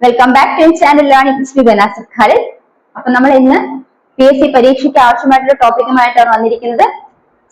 Welcome back to channel learning history ബനാസർ Khalid അപ്പൊ നമ്മൾ ഇന്ന് പി എസ് സി പരീക്ഷയ്ക്ക് ആവശ്യമായിട്ടുള്ള ടോപ്പിക്കുമായിട്ടാണ് വന്നിരിക്കുന്നത്.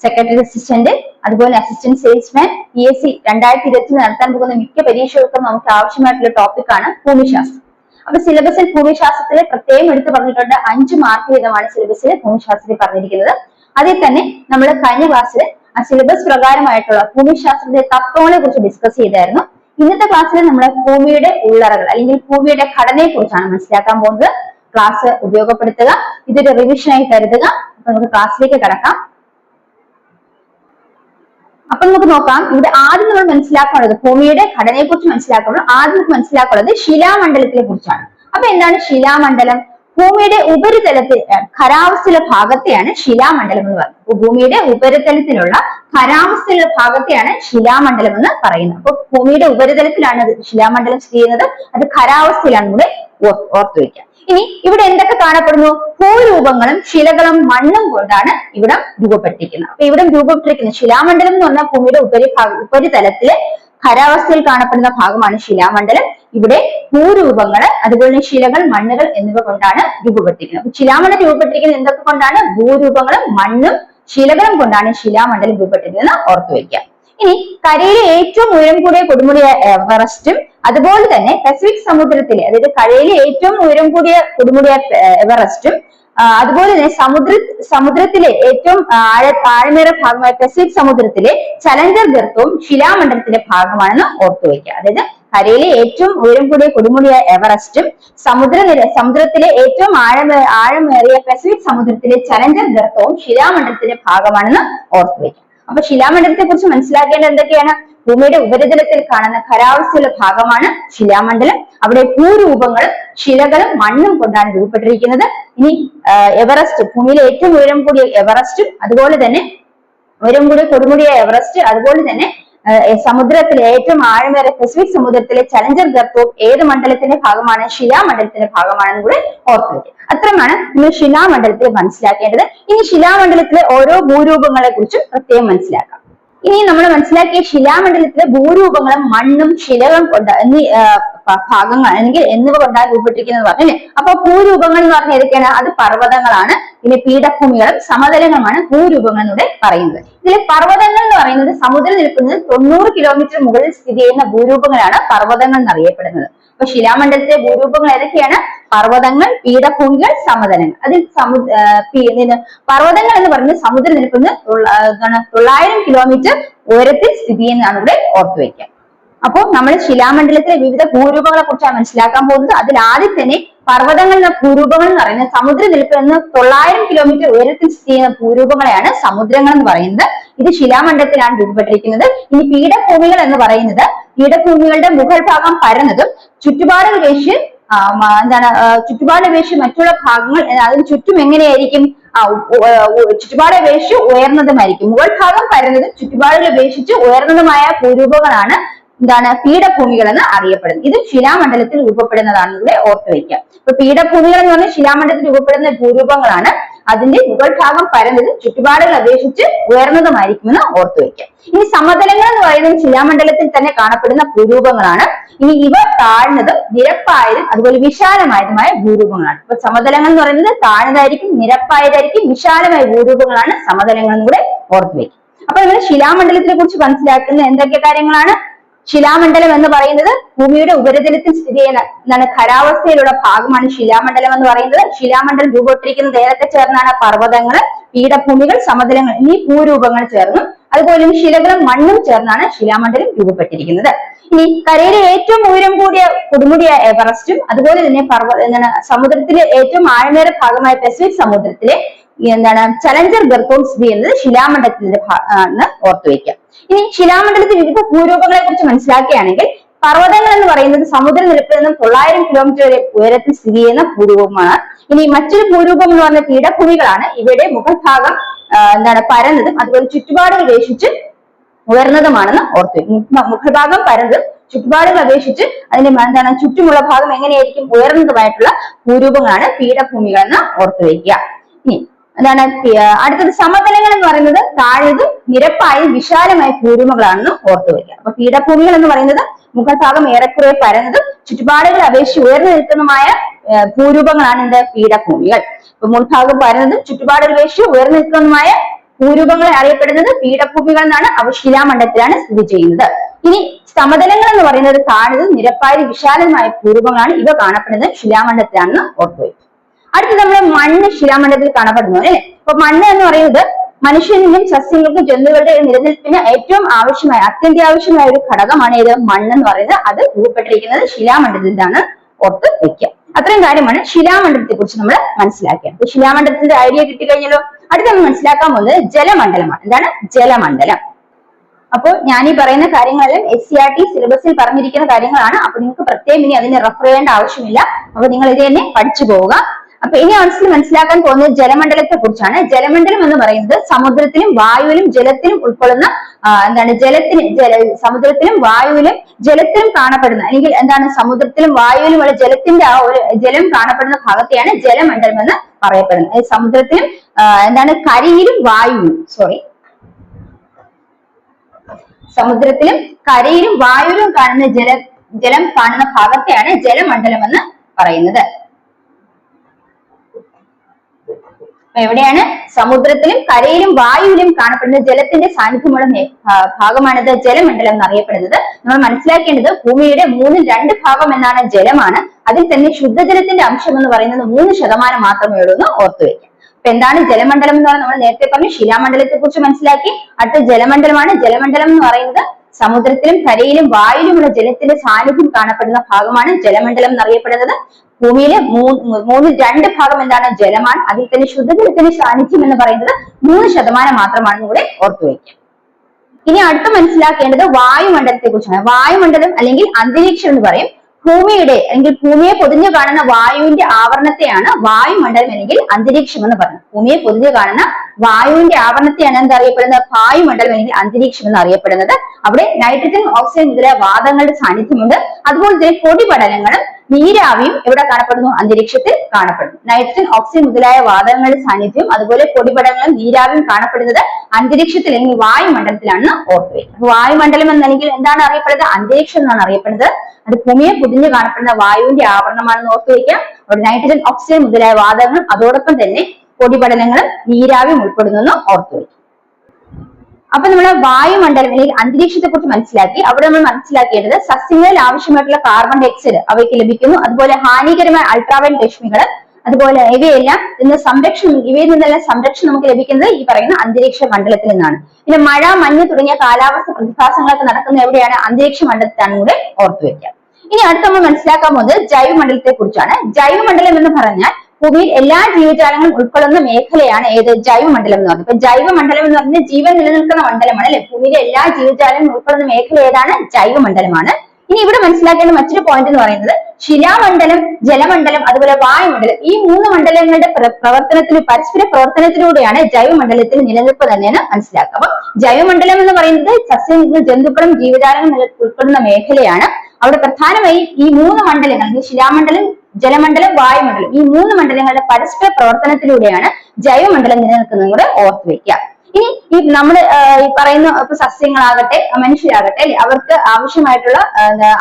സെക്രട്ടറി അസിസ്റ്റന്റ് അതുപോലെ assistant salesman P S C രണ്ടായിരത്തി ഇരുപത്തി നടത്താൻ പോകുന്ന മിക്ക പരീക്ഷകൾക്കും നമുക്ക് ആവശ്യമായിട്ടുള്ള ടോപ്പിക്കാണ് ഭൂമിശാസ്ത്രം. അപ്പൊ സിലബസിൽ ഭൂമിശാസ്ത്രത്തിൽ പ്രത്യേകം എടുത്തു പറഞ്ഞിട്ടുണ്ട്. അഞ്ച് മാർക്ക് വീതമാണ് സിലബസിൽ ഭൂമിശാസ്ത്രത്തിൽ പറഞ്ഞിരിക്കുന്നത്. അതിൽ തന്നെ നമ്മൾ കഴിഞ്ഞ ക്ലാസ്സിൽ ആ സിലബസ് പ്രകാരമായിട്ടുള്ള ഭൂമിശാസ്ത്രത്തിലെ തത്വങ്ങളെ കുറിച്ച് ഡിസ്കസ് ചെയ്തായിരുന്നു. ഇന്നത്തെ ക്ലാസ്സിൽ നമ്മൾ ഭൂമിയുടെ ഉള്ളറകൾ അല്ലെങ്കിൽ ഭൂമിയുടെ ഘടനയെ കുറിച്ചാണ് മനസ്സിലാക്കാൻ പോകുന്നത്. ക്ലാസ് ഉപയോഗപ്പെടുത്തുക ഇതൊരു റിവിഷനായി കരുതുക. അപ്പൊ നമുക്ക് ക്ലാസ്സിലേക്ക് കടക്കാം. അപ്പൊ നമുക്ക് നോക്കാം ഇവിടെ ആദ്യം നമ്മൾ മനസ്സിലാക്കുന്നത് ഭൂമിയുടെ ഘടനയെ കുറിച്ച് മനസ്സിലാക്കുമ്പോൾ ആദ്യം നമുക്ക് മനസ്സിലാക്കുന്നത് ശിലാമണ്ഡലത്തിനെ കുറിച്ചാണ്. അപ്പൊ എന്താണ് ശിലാമണ്ഡലം? ഭൂമിയുടെ ഉപരിതലത്തിൽ ഖരാവസ്ഥ ഭാഗത്തെയാണ് ശിലാമണ്ഡലം എന്ന് പറയുന്നത്. ഭൂമിയുടെ ഉപരിതലത്തിലുള്ള ഖരാവസ്ഥയിലുള്ള ഭാഗത്തെയാണ് ശിലാമണ്ഡലം എന്ന് പറയുന്നത്. അപ്പൊ ഭൂമിയുടെ ഉപരിതലത്തിലാണ് അത് ശിലാമണ്ഡലം സ്ഥിതി ചെയ്യുന്നത്. അത് ഖരാവസ്ഥയിലാണ് കൂടെ ഓർത്തു വെക്കുക ഇനി ഇവിടെ എന്തൊക്കെ കാണപ്പെടുന്നു? ഭൂരൂപങ്ങളും ശിലകളും മണ്ണും കൊണ്ടാണ് ഇവിടെ രൂപപ്പെട്ടിരിക്കുന്നത്. അപ്പൊ ഇവിടെ രൂപപ്പെട്ടിരിക്കുന്നത് ശിലാമണ്ഡലം എന്ന് പറഞ്ഞാൽ ഭൂമിയുടെ ഉപരി ഉപരിതലത്തിൽ ഖരാവസ്ഥയിൽ കാണപ്പെടുന്ന ഭാഗമാണ് ശിലാമണ്ഡലം. ഇവിടെ ഭൂരൂപങ്ങൾ അതുപോലെ തന്നെ ശിലകൾ മണ്ണുകൾ എന്നിവ കൊണ്ടാണ് രൂപപ്പെട്ടിരിക്കുന്നത്. ശിലാമണ്ഡലം രൂപപ്പെട്ടിരിക്കുന്നത് എന്തൊക്കെ കൊണ്ടാണ്? ഭൂരൂപങ്ങളും മണ്ണും ശിലകളും കൊണ്ടാണ് ശിലാമണ്ഡലം രൂപപ്പെട്ടിരിക്കുന്നത് ഓർത്തു വെക്കുക ഇനി കരയിലെ ഏറ്റവും ഉയരം കൂടിയ കൊടുമുടി എവറസ്റ്റും അതുപോലെ തന്നെ പസഫിക് സമുദ്രത്തിലെ അതായത് കരയിലെ ഏറ്റവും ഉയരം കൂടിയ കൊടുമുടി എവറസ്റ്റും അതുപോലെ തന്നെ സമുദ്ര സമുദ്രത്തിലെ ഏറ്റവും ആഴ താഴ്മേറെ ഭാഗമായ പസഫിക് സമുദ്രത്തിലെ ചലഞ്ചർ ഗർത്തവും ശിലാമണ്ഡലത്തിന്റെ ഭാഗമാണെന്ന് ഓർത്തു വയ്ക്കുക. അതായത് കരയിലെ ഏറ്റവും ഉയരം കൂടിയ കൊടുമുടിയായ എവറസ്റ്റും സമുദ്രനിര സമുദ്രത്തിലെ ഏറ്റവും ആഴം ആഴമേറിയ പസഫിക് സമുദ്രത്തിലെ ചലഞ്ചർ ഗർത്തവും ശിലാമണ്ഡലത്തിന്റെ ഭാഗമാണെന്ന് ഓർത്തു വയ്ക്കുക അപ്പൊ ശിലാമണ്ഡലത്തെ കുറിച്ച് മനസ്സിലാക്കേണ്ടത് എന്തൊക്കെയാണ്? ഭൂമിയുടെ ഉപരിതലത്തിൽ കാണുന്ന ഖരാവസ്ഥയുള്ള ഭാഗമാണ് ശിലാമണ്ഡലം. അവിടെ ഭൂരൂപങ്ങളും ശിലകളും മണ്ണും കൊണ്ടാണ് രൂപപ്പെട്ടിരിക്കുന്നത്. ഇനി എവറസ്റ്റ് ഭൂമിയിലെ ഏറ്റവും ഉയരം കൂടിയ എവറസ്റ്റും അതുപോലെ തന്നെ ഉയരം കൂടിയ കൊടുമുടിയ എവറസ്റ്റ് അതുപോലെ തന്നെ സമുദ്രത്തിലെ ഏറ്റവും ആഴമേറിയ പസഫിക് സമുദ്രത്തിലെ ചലഞ്ചർ ഗർത്തവും ഏത് മണ്ഡലത്തിന്റെ ഭാഗമാണ്? ശിലാമണ്ഡലത്തിന്റെ ഭാഗമാണെന്ന് കൂടെ ഓർത്തു വയ്ക്കുക അത്രയുമാണ് നിങ്ങൾ ശിലാമണ്ഡലത്തിൽ മനസ്സിലാക്കേണ്ടത്. ഇനി ശിലാമണ്ഡലത്തിലെ ഓരോ ഭൂരൂപങ്ങളെ കുറിച്ചും പ്രത്യേകം മനസ്സിലാക്കാം. ഇനി നമ്മൾ മനസ്സിലാക്കിയ ശിലാമണ്ഡലത്തിലെ ഭൂരൂപങ്ങളും മണ്ണും ശിലകളും കൊണ്ട് എന്നീ ഭാഗങ്ങൾ അല്ലെങ്കിൽ എന്നിവ കൊണ്ടാണ് രൂപപ്പെട്ടിരിക്കുന്നത് പറഞ്ഞല്ലേ? അപ്പൊ ഭൂരൂപങ്ങൾ എന്ന് പറഞ്ഞാൽ ഏതൊക്കെയാണ്? അത് പർവതങ്ങളാണ്. പിന്നെ പീഠഭൂമികളും സമതലങ്ങളുമാണ് ഭൂരൂപങ്ങൾ പറയുന്നത്. ഇതിൽ പർവതങ്ങൾ എന്ന് പറയുന്നത് സമുദ്രം നിൽക്കുന്നത് തൊണ്ണൂറ് കിലോമീറ്റർ മുകളിൽ സ്ഥിതി ചെയ്യുന്ന ഭൂരൂപങ്ങളാണ് പർവതങ്ങൾ എന്നറിയപ്പെടുന്നത്. അപ്പൊ ശിലാമണ്ഡലത്തിലെ ഭൂരൂപങ്ങൾ ഏതൊക്കെയാണ്? പർവതങ്ങൾ പീഠഭൂമികൾ സമതലങ്ങൾ. അതിൽ സമു പർവതങ്ങൾ എന്ന് പറയുന്നത് സമുദ്രം നിൽക്കുന്നത് തൊള്ള- തൊള്ളായിരം കിലോമീറ്റർ ഉയരത്തിൽ സ്ഥിതി ചെയ്യുന്നതാണ് ഇവിടെ ഓർത്തു വയ്ക്കുക അപ്പോൾ നമ്മൾ ശിലാമണ്ഡലത്തിലെ വിവിധ ഭൂരൂപങ്ങളെ കുറിച്ചാണ് മനസ്സിലാക്കാൻ പോകുന്നത്. അതിൽ ആദ്യം തന്നെ പർവതങ്ങൾ എന്ന ഭൂരൂപങ്ങൾ എന്ന് പറയുന്നത് സമുദ്രം നിന്ന് തൊള്ളായിരം കിലോമീറ്റർ ഉയരത്തിൽ സ്ഥിതി ചെയ്യുന്ന ഭൂരൂപങ്ങളെയാണ് സമുദ്രങ്ങൾ എന്ന് പറയുന്നത്. ഇത് ശിലാമണ്ഡലത്തിലാണ് രൂപപ്പെട്ടിരിക്കുന്നത്. ഇനി പീഠഭൂമികൾ എന്ന് പറയുന്നത് പീഠഭൂമികളുടെ മുകൾ ഭാഗം പരന്നതും മ- എന്താണ് ആ, ചുറ്റുപാട് വീശി മറ്റുള്ള ഭാഗങ്ങൾ അതിന് ചുറ്റും എങ്ങനെയായിരിക്കും? ആ, ഉ- ഉ- ഉ- ചുറ്റുപാട് വീശി ഉയർന്നതുമായിരിക്കും. മുകൾ ഭാഗം പരന്നതും ചുറ്റുപാടുകൾ വീക്ഷിച്ച് ഉയർന്നതുമായ ഭൂരൂപങ്ങളാണ് എന്താണ്? പീഠഭൂമികൾ എന്ന് അറിയപ്പെടുന്നത് ഇത് ശിലാമണ്ഡലത്തിൽ രൂപപ്പെടുന്നതാണ് ഇവിടെ ഓർത്തു വയ്ക്കുക ഇപ്പൊ പീഠഭൂമികൾ എന്ന് പറഞ്ഞാൽ ശിലാമണ്ഡലത്തിൽ രൂപപ്പെടുന്ന ഭൂരൂപങ്ങളാണ്. അതിന്റെ മുകൾ ഭാഗം പരന്നത് ചുറ്റുപാടുകൾ അപേക്ഷിച്ച് ഉയർന്നതുമായിരിക്കുമെന്ന് ഓർത്തു വയ്ക്കുക ഇനി സമതലങ്ങൾ എന്ന് പറയുന്നത് ശിലാമണ്ഡലത്തിൽ തന്നെ കാണപ്പെടുന്ന ഭൂരൂപങ്ങളാണ്. ഇനി ഇവ താഴ്ന്നതും നിരപ്പായതും അതുപോലെ വിശാലമായതുമായ ഭൂരൂപങ്ങളാണ്. ഇപ്പൊ സമതലങ്ങൾ എന്ന് പറയുന്നത് താഴ്ന്നതായിരിക്കും നിരപ്പായതായിരിക്കും വിശാലമായ ഭൂരൂപങ്ങളാണ് സമതലങ്ങൾ എന്ന് കൂടെ ഓർത്തു അപ്പൊ നിങ്ങൾ ശിലാമണ്ഡലത്തിനെ കുറിച്ച് മനസ്സിലാക്കുന്ന എന്തൊക്കെ കാര്യങ്ങളാണ്? ശിലാമണ്ഡലം എന്ന് പറയുന്നത് ഭൂമിയുടെ ഉപരിതലത്തിൽ സ്ഥിതി ചെയ്യുന്ന എന്താണ് ഖരാവസ്ഥയിലുള്ള ഭാഗമാണ് ശിലാമണ്ഡലം എന്ന് പറയുന്നത്. ശിലാമണ്ഡലം രൂപപ്പെട്ടിരിക്കുന്നത് ഏതൊക്കെ ചേർന്നാണ്? പർവതങ്ങൾ പീഠഭൂമികൾ സമതലങ്ങൾ എന്നീ ഭൂരൂപങ്ങൾ ചേർന്നും അതുപോലെ ശിലകളും മണ്ണും ചേർന്നാണ് ശിലാമണ്ഡലം രൂപപ്പെട്ടിരിക്കുന്നത്. ഇനി കരയിലെ ഏറ്റവും ഉയരം കൂടിയ കൊടുമുടിയ എവറസ്റ്റും അതുപോലെ തന്നെ പർവ എന്താണ് സമുദ്രത്തിലെ ഏറ്റവും ആഴമേറെ ഭാഗമായ പസഫിക് സമുദ്രത്തിലെ എന്താണ് ചലഞ്ചർ ഗർത്തവും സ്ഥിതി ചെയ്യുന്നത് ശിലാമണ്ഡലത്തിന്റെ ആണ് ഓർത്തു ഇനി ശിലാമണ്ഡലത്തിൽ വിവിധ ഭൂരൂപങ്ങളെ കുറിച്ച് മനസ്സിലാക്കുകയാണെങ്കിൽ പർവതങ്ങൾ എന്ന് പറയുന്നത് സമുദ്രനിരപ്പിൽ നിന്നും തൊള്ളായിരം കിലോമീറ്റർ വരെ ഉയരത്തിൽ സ്ഥിതി ചെയ്യുന്ന ഭൂരൂപമാണ്. ഇനി മറ്റൊരു ഭൂരൂപം എന്ന് പറഞ്ഞ പീഠഭൂമികളാണ്. ഇവയുടെ മുഖഭാഗം എന്താണ് പരന്നതും അതുപോലെ ചുറ്റുപാടുകൾ അപേക്ഷിച്ച് ഉയർന്നതുമാണെന്ന് ഓർത്തു മുഖഭാഗം പരന്നതും ചുറ്റുപാടുകൾ അപേക്ഷിച്ച് അതിന്റെ എന്താണ് ചുറ്റുമുള്ള ഭാഗം എങ്ങനെയായിരിക്കും ഉയർന്നതുമായിട്ടുള്ള ഭൂരൂപങ്ങളാണ് പീഠഭൂമികൾ എന്ന് ഓർത്തു വയ്ക്കുക. എന്താണ് അടുത്തത് സമതലങ്ങൾ എന്ന് പറയുന്നത് താഴ്ന്നതും നിരപ്പായും വിശാലമായ ഭൂരൂപങ്ങളാണെന്ന് ഓർത്തു വയ്ക്കുക. അപ്പൊ പീഠഭൂമികൾ എന്ന് പറയുന്നത് മുഖഭാഗം ഏറെക്കുറെ പരന്നതും ചുറ്റുപാടുകൾ അപേക്ഷിച്ച് ഉയർന്നു നിൽക്കുന്നതുമായ ഭൂരൂപങ്ങളാണ് എന്ത് പീഠഭൂമികൾ. ഇപ്പൊ മുൾഭാഗം പരന്നതും ചുറ്റുപാടുകൾ അപേക്ഷിച്ച് ഉയർന്നു നിൽക്കുന്നതുമായ ഭൂരൂപങ്ങളെ അറിയപ്പെടുന്നത് പീഠഭൂമികൾ എന്നാണ്. അവ ശിലാമണ്ഡലത്തിലാണ് സ്ഥിതി ചെയ്യുന്നത്. ഇനി സമതലങ്ങൾ എന്ന് പറയുന്നത് താഴ്ന്നതും നിരപ്പായ വിശാലമായ ഭൂരൂപങ്ങളാണ് ഇവ കാണപ്പെടുന്നത് ശിലാമണ്ഡലത്തിലാണെന്ന് ഓർത്തുവയ്ക്കും അടുത്ത നമ്മൾ മണ്ണ് ശിലാമണ്ഡലത്തിൽ കാണപ്പെടുന്നു അല്ലെ? അപ്പൊ മണ്ണ് എന്ന് പറയുന്നത് മനുഷ്യനും സസ്യങ്ങൾക്കും ജന്തുക്കളുടെ നിലനിൽപ്പിന് ഏറ്റവും ആവശ്യമായ അത്യന്താവശ്യമായ ഒരു ഘടകമാണ് ഏത്? മണ്ണ് എന്ന് പറയുന്നത്. അത് രൂപപ്പെട്ടിരിക്കുന്നത് ശിലാമണ്ഡലത്തിലാണ് ഓർത്ത് വെക്കുക. അത്രയും കാര്യമാണ് ശിലാമണ്ഡലത്തെ കുറിച്ച് നമ്മൾ മനസ്സിലാക്കിയത്. അപ്പൊ ശിലാമണ്ഡലത്തിന്റെ ഐഡിയ കിട്ടി കഴിഞ്ഞല്ലോ അടുത്ത നമ്മൾ മനസ്സിലാക്കാൻ പോകുന്നത് ജലമണ്ഡലമാണ്. എന്താണ്? ജലമണ്ഡലം. അപ്പോൾ ഞാൻ ഈ പറയുന്ന കാര്യങ്ങളെല്ലാം എസ് സി ആർ ടി സിലബസിൽ പറഞ്ഞിരിക്കുന്ന കാര്യങ്ങളാണ്. അപ്പൊ നിങ്ങൾക്ക് പ്രത്യേകം ഇനി അതിനെ റെഫർ ചെയ്യേണ്ട ആവശ്യമില്ല. അപ്പൊ നിങ്ങൾ ഇത് തന്നെ പഠിച്ചു പോവുക. അപ്പൊ ഇനി മനസ്സിൽ മനസ്സിലാക്കാൻ പോകുന്നത് ജലമണ്ഡലത്തെ കുറിച്ചാണ് ജലമണ്ഡലം എന്ന് പറയുന്നത് സമുദ്രത്തിലും വായുവിലും ജലത്തിലും ഉൾക്കൊള്ളുന്ന എന്താണ് ജലത്തിന് ജല സമുദ്രത്തിലും വായുവിലും ജലത്തിലും കാണപ്പെടുന്ന അല്ലെങ്കിൽ എന്താണ് സമുദ്രത്തിലും വായുവിലുമുള്ള ജലത്തിന്റെ ആ ഒരു ജലം കാണപ്പെടുന്ന ഭാഗത്തെയാണ് ജലമണ്ഡലം എന്ന് പറയപ്പെടുന്നത്. സമുദ്രത്തിലും എന്താണ് കരയിലും വായുവിലും സോറി സമുദ്രത്തിലും കരയിലും വായുവിലും കാണുന്ന ജല ജലം കാണുന്ന ഭാഗത്തെയാണ് ജലമണ്ഡലം എന്ന് പറയുന്നത് അപ്പൊ എവിടെയാണ്? സമുദ്രത്തിലും കരയിലും വായുവിലും കാണപ്പെടുന്ന ജലത്തിന്റെ സാന്നിധ്യമുള്ള ഭാഗമാണിത് ജലമണ്ഡലം എന്നറിയപ്പെടുന്നത്. നമ്മൾ മനസ്സിലാക്കേണ്ടത് ഭൂമിയുടെ മൂന്നിൽ രണ്ട് ഭാഗം എന്നാണ് ജലമാണ്. അതിൽ തന്നെ ശുദ്ധജലത്തിന്റെ അംശം എന്ന് പറയുന്നത് മൂന്ന് ശതമാനം മാത്രമേ ഉള്ളൂ എന്ന് ഓർത്തു വെക്കാം അപ്പൊ എന്താണ് ജലമണ്ഡലം എന്ന് പറഞ്ഞാൽ നമ്മൾ നേരത്തെ പറഞ്ഞു ശിലാമണ്ഡലത്തെ കുറിച്ച് മനസ്സിലാക്കി. അടുത്ത ജലമണ്ഡലമാണ് ജലമണ്ഡലം എന്ന് പറയുന്നത് സമുദ്രത്തിലും കരയിലും വായുവിലുമുള്ള ജലത്തിന്റെ സാന്നിധ്യം കാണപ്പെടുന്ന ഭാഗമാണ് ജലമണ്ഡലം എന്നറിയപ്പെടുന്നത്. ഭൂമിയിലെ മൂന്ന് രണ്ട് ഭാഗം എന്താണ്? ജലമാണ്. അതിൽ തന്നെ ശുദ്ധജലത്തിന്റെ സാന്നിധ്യം എന്ന് പറയുന്നത് മൂന്ന് ശതമാനം മാത്രമാണെന്ന് കൂടെ ഓർത്തു വയ്ക്കാം. ഇനി അടുത്ത മനസ്സിലാക്കേണ്ടത് വായുമണ്ഡലത്തെ കുറിച്ചാണ് വായുമണ്ഡലം അല്ലെങ്കിൽ അന്തരീക്ഷം എന്ന് പറയും. ഭൂമിയുടെ അല്ലെങ്കിൽ ഭൂമിയെ പൊതിഞ്ഞു കാണുന്ന വായുവിന്റെ ആവരണത്തെയാണ് വായുമണ്ഡലം അല്ലെങ്കിൽ അന്തരീക്ഷം എന്ന് പറയുന്നത്. ഭൂമിയെ പൊതിഞ്ഞു കാണുന്ന വായുവിന്റെ ആവരണത്തെയാണ് എന്തറിയപ്പെടുന്നത് വായുമണ്ഡലം അല്ലെങ്കിൽ അന്തരീക്ഷം എന്ന് അറിയപ്പെടുന്നത്. അവിടെ നൈട്രജൻ ഓക്സിജൻ മുതലായ വാദങ്ങളുടെ സാന്നിധ്യമുണ്ട്. അതുപോലെ തന്നെ പൊടിപടലങ്ങളും നീരാവിയും എവിടെ കാണപ്പെടുന്നു? അന്തരീക്ഷത്തിൽ കാണപ്പെടുന്നു. നൈട്രജൻ ഓക്സിജൻ മുതലായ വാതകങ്ങളുടെ സാന്നിധ്യം അതുപോലെ പൊടിപടലങ്ങളും നീരാവിയും കാണപ്പെടുന്നത് അന്തരീക്ഷത്തിൽ അല്ലെങ്കിൽ വായുമണ്ഡലത്തിലാണ് ഓർത്തുവയ്ക്കുക അപ്പൊ വായുമണ്ഡലം എന്നല്ലെങ്കിൽ എന്താണ് അറിയപ്പെടുന്നത്? അന്തരീക്ഷം എന്നാണ് അറിയപ്പെടുന്നത്. അത് ഭൂമിയെ പൊതിഞ്ഞു കാണപ്പെടുന്ന വായുവിന്റെ ആവരണമാണെന്ന് ഓർത്തുവയ്ക്കാം അവിടെ നൈട്രജൻ ഓക്സിജൻ മുതലായ വാതകങ്ങളും അതോടൊപ്പം തന്നെ പൊടിപടലങ്ങളും നീരാവിയും ഉൾപ്പെടുന്നു എന്ന് ഓർത്തുവയ്ക്കും അപ്പൊ നമ്മൾ വായുമണ്ഡലം അല്ലെങ്കിൽ അന്തരീക്ഷത്തെ കുറിച്ച് മനസ്സിലാക്കി. അവിടെ നമ്മൾ മനസ്സിലാക്കേണ്ടത് സസ്യങ്ങളിൽ ആവശ്യമായിട്ടുള്ള കാർബൺ ഡൈ ഓക്സൈഡ് അവയ്ക്ക് ലഭിക്കുന്നു. അതുപോലെ ഹാനികരമായ അൾട്രാവയലറ്റ് രശ്മികൾ അതുപോലെ ഇവയെല്ലാം ഇന്ന് സംരക്ഷണം ഇവയിൽ നിന്നെല്ലാം സംരക്ഷണം നമുക്ക് ലഭിക്കുന്നത് ഈ പറയുന്ന അന്തരീക്ഷ മണ്ഡലത്തിൽ നിന്നാണ്. പിന്നെ മഴ മഞ്ഞ് തുടങ്ങിയ കാലാവസ്ഥ പ്രതിഭാസങ്ങളൊക്കെ നടക്കുന്ന എവിടെയാണ്? അന്തരീക്ഷ മണ്ഡലത്തിലാണ് കൂടെ ഓർത്തുവെക്കുക ഇനി അടുത്ത നമ്മൾ മനസ്സിലാക്കാൻ പോകുന്നത് ജൈവമണ്ഡലത്തെ കുറിച്ചാണ് ജൈവമണ്ഡലം എന്ന് പറഞ്ഞാൽ ഭൂമിയിൽ എല്ലാ ജീവജാലങ്ങളും ഉൾക്കൊള്ളുന്ന മേഖലയാണ് ഏത്? ജൈവമണ്ഡലം എന്ന് പറയുന്നത് ഇപ്പൊ ജൈവമണ്ഡലം എന്ന് പറഞ്ഞാൽ ജീവൻ നിലനിൽക്കുന്ന മണ്ഡലമാണ് അല്ലെ ഭൂമിയിലെ എല്ലാ ജീവജാലങ്ങളും ഉൾക്കൊള്ളുന്ന മേഖല ഏതാണ് ജൈവമണ്ഡലമാണ്. ഇനി ഇവിടെ മനസ്സിലാക്കേണ്ട മറ്റൊരു പോയിന്റ് എന്ന് പറയുന്നത് ശിലാമണ്ഡലം ജലമണ്ഡലം അതുപോലെ വായുമണ്ഡലം. ഈ മൂന്ന് മണ്ഡലങ്ങളുടെ പ്ര- പ്രവർത്തനത്തിന് പരസ്പര പ്രവർത്തനത്തിലൂടെയാണ് ജൈവമണ്ഡലത്തിൽ നിലനിൽപ്പ് തന്നെയെന്ന് മനസ്സിലാക്കുക. അപ്പൊ ജൈവമണ്ഡലം എന്ന് പറയുന്നത് സസ്യങ്ങളും ജന്തുക്കളും ജീവജാലങ്ങളും ഉൾപ്പെടുന്ന മേഖലയാണ്. അവിടെ പ്രധാനമായും ഈ മൂന്ന് മണ്ഡലങ്ങൾ ശിലാമണ്ഡലം ജലമണ്ഡലം വായുമണ്ഡലം ഈ മൂന്ന് മണ്ഡലങ്ങളുടെ പരസ്പര പ്രവർത്തനത്തിലൂടെയാണ് ജൈവമണ്ഡലം നിലനിൽക്കുന്നത് കൂടെ ഓർത്തു വെക്കുക. ഇനി ഈ നമ്മൾ ഈ പറയുന്ന ഇപ്പൊ സസ്യങ്ങളാകട്ടെ മനുഷ്യരാകട്ടെ അല്ലെ? അവർക്ക് ആവശ്യമായിട്ടുള്ള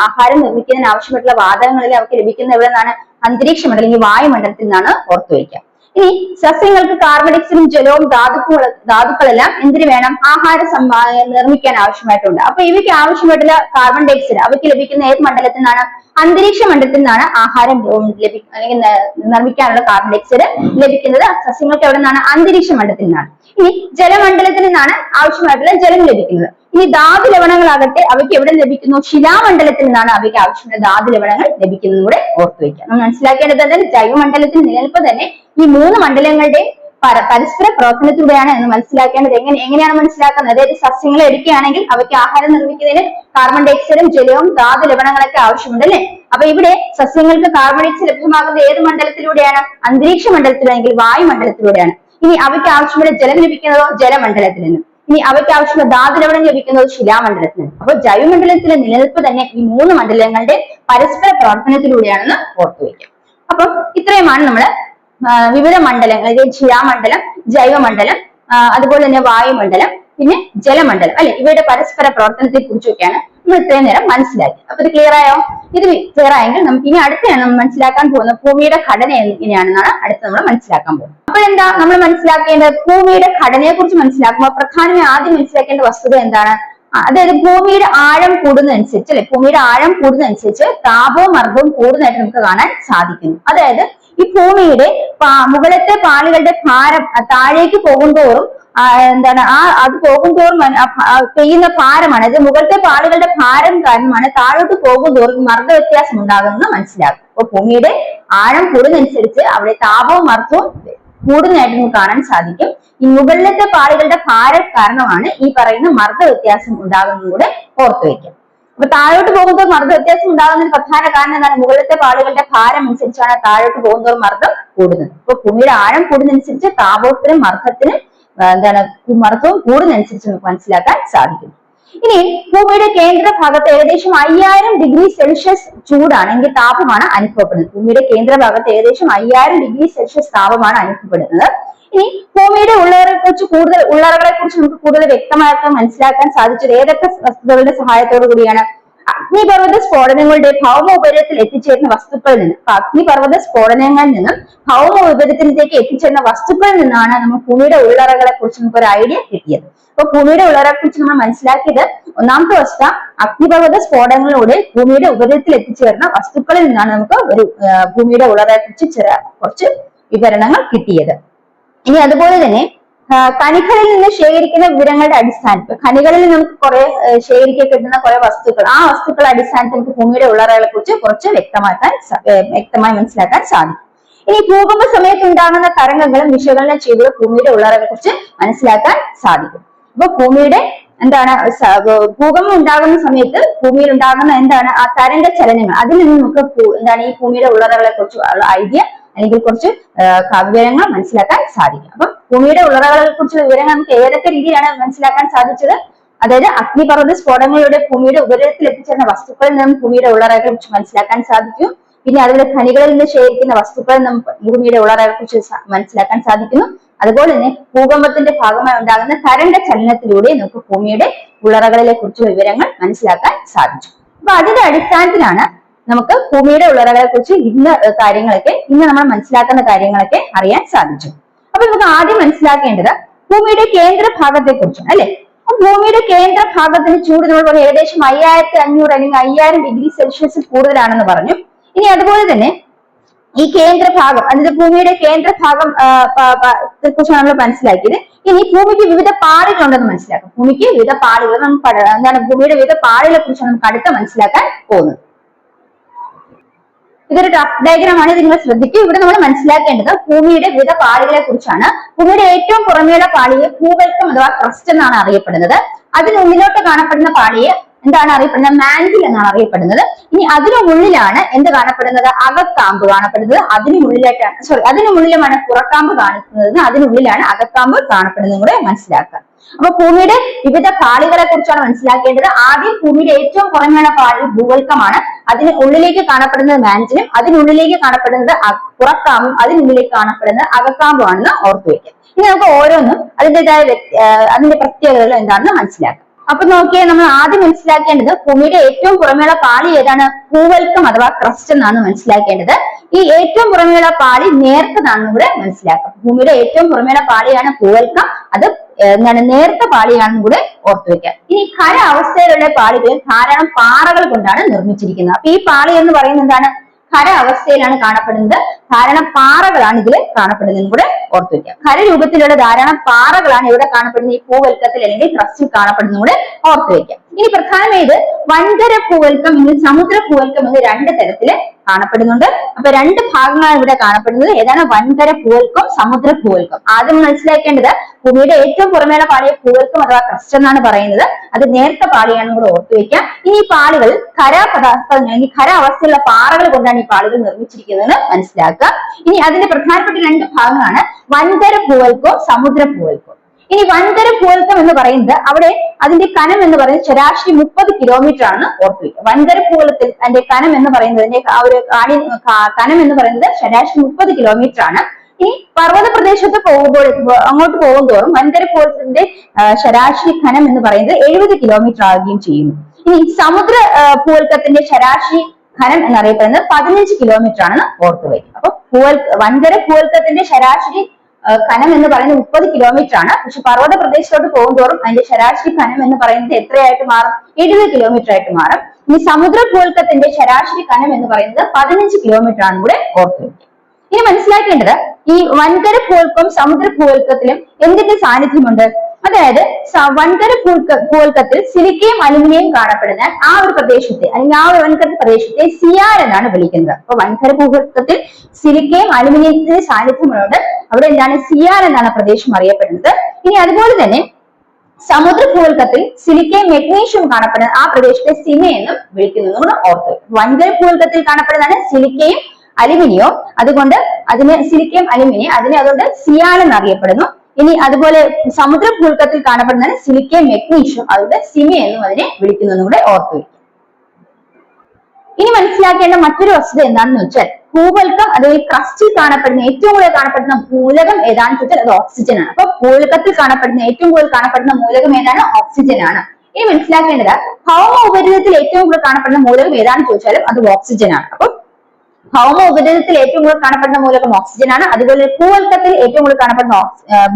ആഹാരം നിർമ്മിക്കുന്നതിന് ആവശ്യമായിട്ടുള്ള വാതകങ്ങളിൽ അവർക്ക് ലഭിക്കുന്ന എവിടെ നിന്നാണ് അന്തരീക്ഷ മണ്ഡലം ഈ വായുമണ്ഡലത്തിൽ നിന്നാണ് ഓർത്തു വയ്ക്കുക ഇനി സസ്യങ്ങൾക്ക് കാർബൺ ഡൈഓക്സൈഡും ജലവും ധാതുക്കളും ധാതുക്കളെല്ലാം എന്തിനു വേണം? ആഹാര സമ്പാ നിർമ്മിക്കാൻ ആവശ്യമായിട്ടുണ്ട്. അപ്പൊ ഇവയ്ക്ക് ആവശ്യമായിട്ടുള്ള കാർബൺ ഡൈഓക്സൈഡ് അവയ്ക്ക് ലഭിക്കുന്ന ഏത് മണ്ഡലത്തിൽ നിന്നാണ്? അന്തരീക്ഷ മണ്ഡലത്തിൽ നിന്നാണ് ആഹാരം ലഭിക്കുന്നത് അല്ലെങ്കിൽ നിർമ്മിക്കാനുള്ള കാർബൺ ഡൈഓക്സൈഡ് ലഭിക്കുന്നത്. സസ്യങ്ങൾക്ക് എവിടെ നിന്നാണ്? അന്തരീക്ഷ മണ്ഡലത്തിൽ നിന്നാണ്. ഇനി ജലമണ്ഡലത്തിൽ നിന്നാണ് ആവശ്യമായിട്ടുള്ള ജലം ലഭിക്കുന്നത്. ഇനി ധാതു ലവണങ്ങളാകട്ടെ അവയ്ക്ക് എവിടെ ലഭിക്കുന്നു? ശിലാമണ്ഡലത്തിൽ നിന്നാണ് അവയ്ക്ക് ആവശ്യമുള്ള ധാതു ലവണങ്ങൾ ലഭിക്കുന്നത് കൂടെ ഓർത്തു വയ്ക്കുക. നമ്മൾ മനസ്സിലാക്കേണ്ടത് തന്നെ ജൈവമണ്ഡലത്തിൽ നിലനിൽപ്പ് തന്നെ ഈ മൂന്ന് മണ്ഡലങ്ങളുടെ പര- പരസ്പര പ്രവർത്തനത്തിലൂടെയാണ് എന്ന് മനസ്സിലാക്കേണ്ടത്. എങ്ങനെ എങ്ങനെയാണ് മനസ്സിലാക്കുന്നത്? അതായത് സസ്യങ്ങൾ എടുക്കുകയാണെങ്കിൽ അവയ്ക്ക് ആഹാരം നിർമ്മിക്കുന്നതിന് കാർബൺ ഡൈഓക്സൈഡും ജലവും ധാതു ലവണങ്ങളൊക്കെ ആവശ്യമുണ്ട് അല്ലെ? അപ്പൊ ഇവിടെ സസ്യങ്ങൾക്ക് കാർബൺ ഡൈഓക്സൈഡ് ലഭ്യമാകുന്നത് ഏത് മണ്ഡലത്തിലൂടെയാണ്? അന്തരീക്ഷ മണ്ഡലത്തിലാണെങ്കിൽ വായുമണ്ഡലത്തിലൂടെയാണ് ഇനി അവയ്ക്ക് ആവശ്യമുള്ള ജലം ലഭിക്കുന്നതോ ജലമണ്ഡലത്തിൽ നിന്നും ഇനി അവയ്ക്ക് ആവശ്യമുള്ള ധാതു ലവണം ലഭിക്കുന്നത് ശിലാമണ്ഡലത്തിൽ നിന്നും അപ്പോൾ ജൈവമണ്ഡലത്തിലെ നിലനിൽപ്പ് തന്നെ ഈ മൂന്ന് മണ്ഡലങ്ങളുടെ പരസ്പര പ്രവർത്തനത്തിലൂടെയാണെന്ന് ഓർത്തുവയ്ക്കാം അപ്പം ഇത്രയുമാണ് നമ്മൾ വിവിധ മണ്ഡലങ്ങൾ അതായത് ശിലാമണ്ഡലം ജൈവമണ്ഡലം അതുപോലെ തന്നെ വായുമണ്ഡലം പിന്നെ ജലമണ്ഡലം അല്ലെ? ഇവയുടെ പരസ്പര പ്രവർത്തനത്തെ കുറിച്ചൊക്കെയാണ് ഇത്രയും നേരം മനസ്സിലാക്കി. അപ്പൊ ഇത് ക്ലിയർ ആയോ? ഇത് ക്ലിയർ ആയെങ്കിൽ നമുക്ക് ഇനി അടുത്താണ് നമ്മൾ മനസ്സിലാക്കാൻ പോകുന്നത് ഭൂമിയുടെ ഘടന എങ്ങനെയാണെന്നാണ് അടുത്ത് നമ്മൾ മനസ്സിലാക്കാൻ പോകുന്നത്. അപ്പൊ എന്താ നമ്മൾ മനസ്സിലാക്കേണ്ടത്? ഭൂമിയുടെ ഘടനയെ കുറിച്ച് മനസ്സിലാക്കുമ്പോൾ പ്രധാനമായി ആദ്യം മനസ്സിലാക്കേണ്ട വസ്തുത എന്താണ്? അതായത് ഭൂമിയുടെ ആഴം കൂടുന്നതനുസരിച്ച് അല്ലെ ഭൂമിയുടെ ആഴം കൂടുന്നതനുസരിച്ച് താപവും മർദ്ദവും കൂടുന്നതായിട്ട് നമുക്ക് കാണാൻ സാധിക്കുന്നു. അതായത് ഈ ഭൂമിയുടെ മുകളത്തെ പാളികളുടെ ഭാരം താഴേക്ക് പോകുന്തോറും എന്താണ് ആ അത് പോകുന്തോറും പെയ്യുന്ന ഭാരമാണ്. അത് മുകളിലത്തെ പാടുകളുടെ ഭാരം കാരണമാണ് താഴോട്ട് പോകുന്തോറും മർദ്ദ വ്യത്യാസം ഉണ്ടാകുമെന്ന് മനസ്സിലാക്കും. അപ്പൊ ഭൂമിയുടെ ആഴം കൂടുന്നതനുസരിച്ച് അവിടെ താപവും മർദ്ദവും കൂടുന്നതായിട്ട് നമുക്ക് കാണാൻ സാധിക്കും. ഈ മുകളിലത്തെ പാളികളുടെ ഭാരം കാരണമാണ് ഈ പറയുന്ന മർദ്ദ വ്യത്യാസം ഉണ്ടാകുന്നതും കൂടെ ഓർത്തു വയ്ക്കും. അപ്പൊ താഴോട്ട് പോകുമ്പോൾ മർദ്ദ വ്യത്യാസം ഉണ്ടാകുന്നതിന് പ്രധാന കാരണം എന്താണ്? മുകളിലത്തെ പാളികളുടെ ഭാരം അനുസരിച്ചാണ് താഴോട്ട് പോകുമ്പോൾ മർദ്ദം കൂടുന്നത്. അപ്പൊ ഭൂമിയുടെ ആഴം കൂടുന്നതനുസരിച്ച് താപത്തിനും മർദ്ദത്തിനും എന്താണ് മർദ്ദവും കൂടുന്നതനുസരിച്ച് നമുക്ക് മനസ്സിലാക്കാൻ സാധിക്കും. ഇനി ഭൂമിയുടെ കേന്ദ്ര ഭാഗത്ത് ഏകദേശം അയ്യായിരം ഡിഗ്രി സെൽഷ്യസ് ചൂടാണ് എങ്കിൽ താപമാണ് അനുഭവപ്പെടുന്നത്. ഭൂമിയുടെ കേന്ദ്ര ഭാഗത്ത് ഏകദേശം അയ്യായിരം ഡിഗ്രി സെൽഷ്യസ് താപമാണ് അനുഭവപ്പെടുന്നത്. ഇനി ഭൂമിയുടെ ഉള്ളറകളെ കുറിച്ച് കൂടുതൽ ഉള്ളറകളെ കുറിച്ച് നമുക്ക് കൂടുതൽ വ്യക്തമാക്കാൻ മനസ്സിലാക്കാൻ സാധിച്ചത് ഏതൊക്കെ വസ്തുതകളുടെ സഹായത്തോടു കൂടിയാണ്? അഗ്നിപർവത സ്ഫോടനങ്ങളുടെ ഭൗമ ഉപരിതലത്തിൽ എത്തിച്ചേരുന്ന വസ്തുക്കളിൽ നിന്ന് അപ്പൊ അഗ്നിപർവത സ്ഫോടനങ്ങളിൽ നിന്നും ഭൗമ ഉപരിതലത്തിലേക്ക് എത്തിച്ചേരുന്ന വസ്തുക്കളിൽ നിന്നാണ് നമ്മൾ ഭൂമിയുടെ ഉള്ളറകളെ കുറിച്ച് നമുക്ക് ഒരു ഐഡിയ കിട്ടിയത്. അപ്പൊ ഭൂമിയുടെ ഉള്ളറയെ കുറിച്ച് നമ്മൾ മനസ്സിലാക്കിയത് ഒന്നാമത്തെ വസ്തുത അഗ്നിപർവത സ്ഫോടനങ്ങളിലൂടെ ഭൂമിയുടെ ഉപരിതലത്തിൽ എത്തിച്ചേർന്ന വസ്തുക്കളിൽ നിന്നാണ് നമുക്ക് ഒരു ഭൂമിയുടെ ഉള്ളറയെ കുറിച്ച് കുറച്ച് വിവരണങ്ങൾ കിട്ടിയത്. ഇനി അതുപോലെ തന്നെ കണികളിൽ നിന്ന് ശേഖരിക്കുന്ന വിവരങ്ങളുടെ അടിസ്ഥാനത്തിൽ. ഖനികളിൽ നമുക്ക് കുറെ ശേഖരിക്കാൻ കിട്ടുന്ന കുറെ വസ്തുക്കൾ. ആ വസ്തുക്കളുടെ അടിസ്ഥാനത്തിൽ നമുക്ക് ഭൂമിയുടെ ഉള്ളറകളെ കുറിച്ച് കുറച്ച് വ്യക്തമാക്കാൻ വ്യക്തമായി മനസ്സിലാക്കാൻ സാധിക്കും. ഇനി ഭൂകമ്പ സമയത്ത് ഉണ്ടാകുന്ന തരംഗങ്ങളും വിശകലനം ചെയ്ത് ഭൂമിയുടെ ഉള്ളറകളെ കുറിച്ച് മനസ്സിലാക്കാൻ സാധിക്കും. അപ്പൊ ഭൂമിയുടെ എന്താണ് ഭൂകമ്പം ഉണ്ടാകുന്ന സമയത്ത് ഭൂമിയിൽ ഉണ്ടാകുന്ന എന്താണ് ആ തരംഗ ചലനങ്ങൾ. അതിൽ നിന്ന് നമുക്ക് എന്താണ് ഈ ഭൂമിയുടെ ഉള്ളറകളെ കുറിച്ച് ഐഡിയ അല്ലെങ്കിൽ കുറച്ച് വിവരങ്ങൾ മനസ്സിലാക്കാൻ സാധിക്കും. അപ്പം ഭൂമിയുടെ ഉള്ളറകളെ കുറിച്ചുള്ള വിവരങ്ങൾ നമുക്ക് ഏതൊക്കെ രീതിയിലാണ് മനസ്സിലാക്കാൻ സാധിച്ചത്? അതായത് അഗ്നിപർവത സ്ഫോടനങ്ങളുടെ ഭൂമിയുടെ ഉപരിതലത്തിൽ എത്തിച്ചേർന്ന വസ്തുക്കളിൽ നിന്നും ഭൂമിയുടെ ഉള്ളറകളെ കുറിച്ച് മനസ്സിലാക്കാൻ സാധിക്കും. പിന്നെ അതുപോലെ ഖനികളിൽ നിന്ന് ശേഖരിക്കുന്ന വസ്തുക്കളിൽ നിന്നും ഭൂമിയുടെ ഉള്ളറകളെ കുറിച്ച് മനസ്സിലാക്കാൻ സാധിക്കുന്നു. അതുപോലെ തന്നെ ഭൂകമ്പത്തിന്റെ ഭാഗമായി ഉണ്ടാകുന്ന തരണ്ട ചലനത്തിലൂടെ നമുക്ക് ഭൂമിയുടെ ഉള്ളറകളിലെ കുറിച്ചുള്ള വിവരങ്ങൾ മനസ്സിലാക്കാൻ സാധിച്ചു. അപ്പൊ അതിന്റെ അടിസ്ഥാനത്തിലാണ് നമുക്ക് ഭൂമിയുടെ ഉള്ളറകളെ കുറിച്ച് ഇന്ന് കാര്യങ്ങളൊക്കെ ഇന്ന് നമ്മൾ മനസ്സിലാക്കുന്ന കാര്യങ്ങളൊക്കെ അറിയാൻ സാധിച്ചു. അപ്പൊ നമുക്ക് ആദ്യം മനസ്സിലാക്കേണ്ടത് ഭൂമിയുടെ കേന്ദ്ര ഭാഗത്തെ കുറിച്ചാണ് അല്ലെ ഭൂമിയുടെ കേന്ദ്ര ഭാഗത്തിന് ചൂട് നമ്മൾ പറഞ്ഞു ഏകദേശം അയ്യായിരത്തി അഞ്ഞൂറ് അല്ലെങ്കിൽ അയ്യായിരം ഡിഗ്രി സെൽഷ്യസിൽ കൂടുതലാണെന്ന് പറഞ്ഞു. ഇനി അതുപോലെ തന്നെ ഈ കേന്ദ്രഭാഗം അതായത് ഭൂമിയുടെ കേന്ദ്ര ഭാഗം ആ, പ- പ- കുറിച്ചാണ് നമ്മൾ മനസ്സിലാക്കിയത്. ഇനി ഭൂമിക്ക് വിവിധ പാളികളുണ്ടെന്ന് മനസ്സിലാക്കാം. ഭൂമിക്ക് വിവിധ പാളികൾ നമ്മൾ എന്താണ് ഭൂമിയുടെ വിവിധ പാളികളെ കുറിച്ചാണ് നമുക്ക് അടുത്ത മനസ്സിലാക്കാൻ പോകുന്നത്. ഇതൊരു ടഫ് ഡയഗ്രാം ആണ്. നിങ്ങൾ ശ്രദ്ധിക്കും. ഇവിടെ നമ്മൾ മനസ്സിലാക്കേണ്ടത് ഭൂമിയുടെ വിവിധ പാളികളെ കുറിച്ചാണ്. ഭൂമിയുടെ ഏറ്റവും പുറമെയുള്ള പാളിയെ ഭൂവൽക്കം അഥവാ ക്രസ്റ്റ് എന്നാണ് അറിയപ്പെടുന്നത്. അതിനുള്ളിലോട്ട് കാണപ്പെടുന്ന പാളിയെ എന്താണ് അറിയപ്പെടുന്നത്? മാൻഡിൽ എന്നാണ് അറിയപ്പെടുന്നത്. ഇനി അതിനുള്ളിലാണ് എന്ത് കാണപ്പെടുന്നത്? അകക്കാമ്പ് കാണപ്പെടുന്നത്. അതിനുള്ളിലായിട്ടാണ് സോറി അതിനുള്ളിലുമാണ് പുറക്കാമ്പ് കാണിക്കുന്നത് അതിനുള്ളിലാണ് അകക്കാമ്പ് കാണപ്പെടുന്നത്. കൂടെ മനസ്സിലാക്കുക. അപ്പൊ ഭൂമിയുടെ വിവിധ പാളികളെ കുറിച്ചാണ് മനസ്സിലാക്കേണ്ടത്. ആദ്യം ഭൂമിയുടെ ഏറ്റവും കുറഞ്ഞുള്ള പാളി ഭൂവൽക്കമാണ്. അതിന് ഉള്ളിലേക്ക് കാണപ്പെടുന്നത് മാന്റിനും അതിനുള്ളിലേക്ക് കാണപ്പെടുന്നത് പുറക്കാമ്പും അതിനുള്ളിലേക്ക് കാണപ്പെടുന്നത് അകക്കാമ്പുമാണെന്ന് ഓർത്തു വെക്കാം ഇനി നമുക്ക് ഓരോന്നും അതിന്റെതായ അതിന്റെ പ്രത്യേകതകൾ എന്താണെന്ന് മനസ്സിലാക്കാം. അപ്പൊ നോക്കിയാൽ നമ്മൾ ആദ്യം മനസ്സിലാക്കേണ്ടത് ഭൂമിയുടെ ഏറ്റവും പുറമേയുള്ള പാളി ഏതാണ്? ഭൂവൽക്കം അഥവാ ക്രസ്റ്റ് എന്നാണ് മനസ്സിലാക്കേണ്ടത്. ഈ ഏറ്റവും പുറമേയുള്ള പാളി നേർത്തതാണെന്ന് കൂടെ മനസ്സിലാക്കാം. ഭൂമിയുടെ ഏറ്റവും പുറമേയുള്ള പാളിയാണ് ഭൂവൽക്കം. അത് എന്താണ് നേർത്ത പാളിയാണെന്ന് കൂടെ ഓർത്തു വെക്കുക ഇനി ഖര അവസ്ഥയിലുള്ള പാളികൾ ധാരാളം പാറകൾ കൊണ്ടാണ് നിർമ്മിച്ചിരിക്കുന്നത്. അപ്പൊ ഈ പാളി എന്ന് പറയുന്നത് എന്താണ്? ഖര അവസ്ഥയിലാണ് കാണപ്പെടുന്നത്. ധാരാളം പാറകളാണ് ഇതിൽ കാണപ്പെടുന്നത്. കൂടെ ഓർത്തു വെക്കാം. ഖരരൂപത്തിലുള്ള ധാരാളം പാറകളാണ് ഇവിടെ കാണപ്പെടുന്ന ഈ പൂവൽക്കത്തിൽ അല്ലെങ്കിൽ ക്രസ്റ്റിൽ കാണപ്പെടുന്നത് കൂടെ ഓർത്തു വെക്കാം. ഇനി പ്രധാനമായത് വൻകര പൂവൽക്കം അല്ലെങ്കിൽ സമുദ്ര പൂവൽക്കം എന്ന് രണ്ട് തരത്തിൽ കാണപ്പെടുന്നുണ്ട്. അപ്പൊ രണ്ട് ഭാഗങ്ങളാണ് ഇവിടെ കാണപ്പെടുന്നത്. ഏതാണ്? വൻകര പൂവൽക്കം സമുദ്ര പൂവൽക്കം. ആദ്യം മനസ്സിലാക്കേണ്ടത് ഭൂമിയുടെ ഏറ്റവും പുറമേയുള്ള പാളിയെ പൂവൽക്കം അഥവാ ക്രസ്റ്റ് എന്നാണ് പറയുന്നത്. അത് നേരത്തെ പാളിയാണെന്ന് കൂടെ ഓർത്തു വെക്കാം. ഇനി ഈ പാളികൾ ഖരാപദാർത്ഥങ്ങൾ അല്ലെങ്കിൽ ഖര അവസ്ഥയുള്ള പാറകൾ കൊണ്ടാണ് ഈ പാളികൾ നിർമ്മിച്ചിരിക്കുന്നത് മനസ്സിലാക്കുക. ഇനി അതിന്റെ പ്രധാനപ്പെട്ട രണ്ട് ഭാഗങ്ങളാണ് വൻകര പൂവൽക്കോ സമുദ്ര പൂവൽക്കോ ഇനി വൻകര ഭൂവൽക്കം എന്ന് പറയുന്നത് അവിടെ അതിന്റെ കനം എന്ന് പറയുന്നത് ശരാശരി മുപ്പത് കിലോമീറ്റർ ആണ് ഓർത്തു വയ്ക്കുക വൻകര പൂവലത്തിൽ അതിന്റെ കനം എന്ന് പറയുന്നത് അതിന്റെ ആ ഒരു കാടി കനം എന്ന് പറയുന്നത് ശരാശരി മുപ്പത് കിലോമീറ്റർ ആണ്. ഇനി പർവത പ്രദേശത്ത് പോകുമ്പോൾ അങ്ങോട്ട് പോകും തോറും വൻകര ഭൂവലത്തിന്റെ ശരാശരി കനം എന്ന് പറയുന്നത് എഴുപത് കിലോമീറ്റർ ആവുകയും ചെയ്യുന്നു. ഇനി സമുദ്ര പൂവൽക്കത്തിന്റെ ശരാശരി ഖനം എന്നറിയപ്പെടുന്നത് പതിനഞ്ച് കിലോമീറ്റർ ആണെന്ന് ഓർത്തു വയ്ക്കും അപ്പൊ ഭൂവൽ വൻകര ഭൂവൽക്കത്തിന്റെ ശരാശരി ഖനം എന്ന് പറയുന്നത് മുപ്പത് കിലോമീറ്റർ ആണ്. പക്ഷെ പർവത പ്രദേശത്തോട്ട് പോകുന്തോറും അതിന്റെ ശരാശരി ഖനം എന്ന് പറയുന്നത് എത്രയായിട്ട് മാറും? എഴുപത് കിലോമീറ്റർ ആയിട്ട് മാറും. ഇനി സമുദ്ര ഭൂവൽക്കത്തിന്റെ ശരാശരി ഖനം എന്ന് പറയുന്നത് പതിനഞ്ച് കിലോമീറ്റർ ആണ് കൂടെ ഓർത്തു വയ്ക്കുക. ഇനി മനസ്സിലാക്കേണ്ടത് ഈ വൻകര ഭൂവൽക്കവും സമുദ്ര ഭൂവൽക്കത്തിലും എന്തിന്റെ സാന്നിധ്യമുണ്ട്? അതായത് വൻകര ഭൂവൽക്കത്തിൽ സിലിക്കയും അലുമിനിയം കാണപ്പെടുന്ന ആ ഒരു പ്രദേശത്തെ അല്ലെങ്കിൽ ആ ഒരു വൻകര പ്രദേശത്തെ സിയാർ എന്നാണ് വിളിക്കുന്നത്. അപ്പൊ വൻകര ഭൂവൽക്കത്തിൽ സിലിക്കയും അലുമിനിയത്തിന്റെ സാന്നിധ്യമുള്ളത് അവിടെ എന്താണ് സിയാർ എന്നാണ് പ്രദേശം അറിയപ്പെടുന്നത്. ഇനി അതുപോലെ തന്നെ സമുദ്ര ഭൂവൽക്കത്തിൽ സിലിക്കയും മെഗ്നീഷ്യം കാണപ്പെടുന്ന ആ പ്രദേശത്തെ സിമ എന്നും വിളിക്കുന്നു. നമ്മൾ ഓർത്ത്. വൻകര ഭൂവൽക്കത്തിൽ കാണപ്പെടുന്നതാണ് സിലിക്കയും അലുമിനിയവും. അതുകൊണ്ട് അതിന് സിലിക്കയും അലുമിനിയം അതിനെ അതുകൊണ്ട് സിയാൽ എന്നറിയപ്പെടുന്നു. ഇനി അതുപോലെ സമുദ്ര ഭൂൽക്കത്തിൽ കാണപ്പെടുന്നതിന് സിലിക്കെ മെഗ്നീഷ്യം അതുകൊണ്ട് സിമി എന്നും അതിനെ വിളിക്കുന്നതും കൂടെ ഓർത്തു വയ്ക്കും. ഇനി മനസ്സിലാക്കേണ്ട മറ്റൊരു വസ്തുത എന്താണെന്ന് വെച്ചാൽ ഭൂവൽക്കം അതായത് ക്രസ്റ്റിൽ കാണപ്പെടുന്ന ഏറ്റവും കൂടുതൽ കാണപ്പെടുന്ന മൂലകം ഏതാണെന്ന് ചോദിച്ചാൽ അത് ഓക്സിജൻ ആണ്. അപ്പൊ ഭൂവൽക്കത്തിൽ കാണപ്പെടുന്ന ഏറ്റവും കൂടുതൽ കാണപ്പെടുന്ന മൂലകം ഏതാണ്? ഓക്സിജൻ ആണ്. ഇനി മനസ്സിലാക്കേണ്ടത് ഭൗമ ഉപരിതലത്തിൽ ഏറ്റവും കൂടുതൽ കാണപ്പെടുന്ന മൂലകം ഏതാണെന്ന് ചോദിച്ചാലും അത് ഓക്സിജൻ ആണ്. അപ്പൊ ഭൗമ ഉപരിതലത്തിൽ ഏറ്റവും കൂടുതൽ കാണപ്പെടുന്ന മൂലകം ഓക്സിജൻ ആണ്. അതുപോലെ ഭൂവൽക്കത്തിൽ ഏറ്റവും കൂടുതൽ കാണപ്പെടുന്ന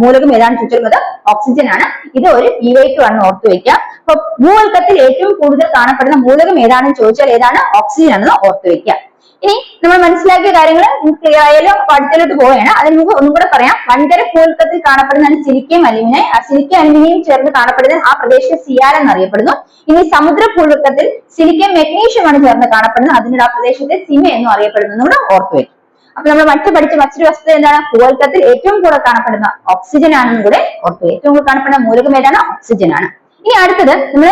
മൂലകം ഏതാണ് അത് ഓക്സിജൻ ആണ്. ഇത് ഒരു പി വൈ ടു ആണ് ഓർത്തു വെക്കുക. അപ്പൊ ഭൂവൽക്കത്തിൽ ഏറ്റവും കൂടുതൽ കാണപ്പെടുന്ന മൂലകം ഏതാണെന്ന് ചോദിച്ചാൽ ഏതാണ്? ഓക്സിജൻ ആണെന്ന് ഓർത്തു വെക്കുക. ഇനി നമ്മൾ മനസ്സിലാക്കിയ കാര്യങ്ങൾ ക്ലിയർ ആയാലും അടുത്തലോട്ട് പോവുകയാണ്. അതിന് മുമ്പ് ഒന്നും കൂടെ പറയാം. വൻകര ഭൂവൽക്കത്തിൽ കാണപ്പെടുന്നതാണ് സിലിക്കയും അലുമിനിയം ആ സിലിക്കയും അലുമിനിയം ചേർന്ന് കാണപ്പെടുന്ന ആ പ്രദേശത്തെ സിയാൽ എന്നറിയപ്പെടുന്നു. ഇനി സമുദ്ര ഭൂവൽക്കത്തിൽ സിലിക്കയും മെഗ്നീഷ്യമാണ് ചേർന്ന് കാണപ്പെടുന്നത്. അതിനോട് ആ പ്രദേശത്തെ സിമ എന്നും അറിയപ്പെടുന്നു. കൂടെ ഓർത്തു വെക്കുക അപ്പൊ നമ്മൾ മറ്റു പഠിച്ച മറ്റൊരു വസ്തു എന്താണ്? ഭൂവൽക്കത്തിൽ ഏറ്റവും കൂടുതൽ കാണപ്പെടുന്ന ഓക്സിജൻ ആണെന്നും കൂടെ ഓർത്തു. ഏറ്റവും കൂടുതൽ കാണപ്പെടുന്ന മൂലകം ഏതാണ്? ഓക്സിജൻ ആണ്. ഇനി അടുത്തത് നമ്മൾ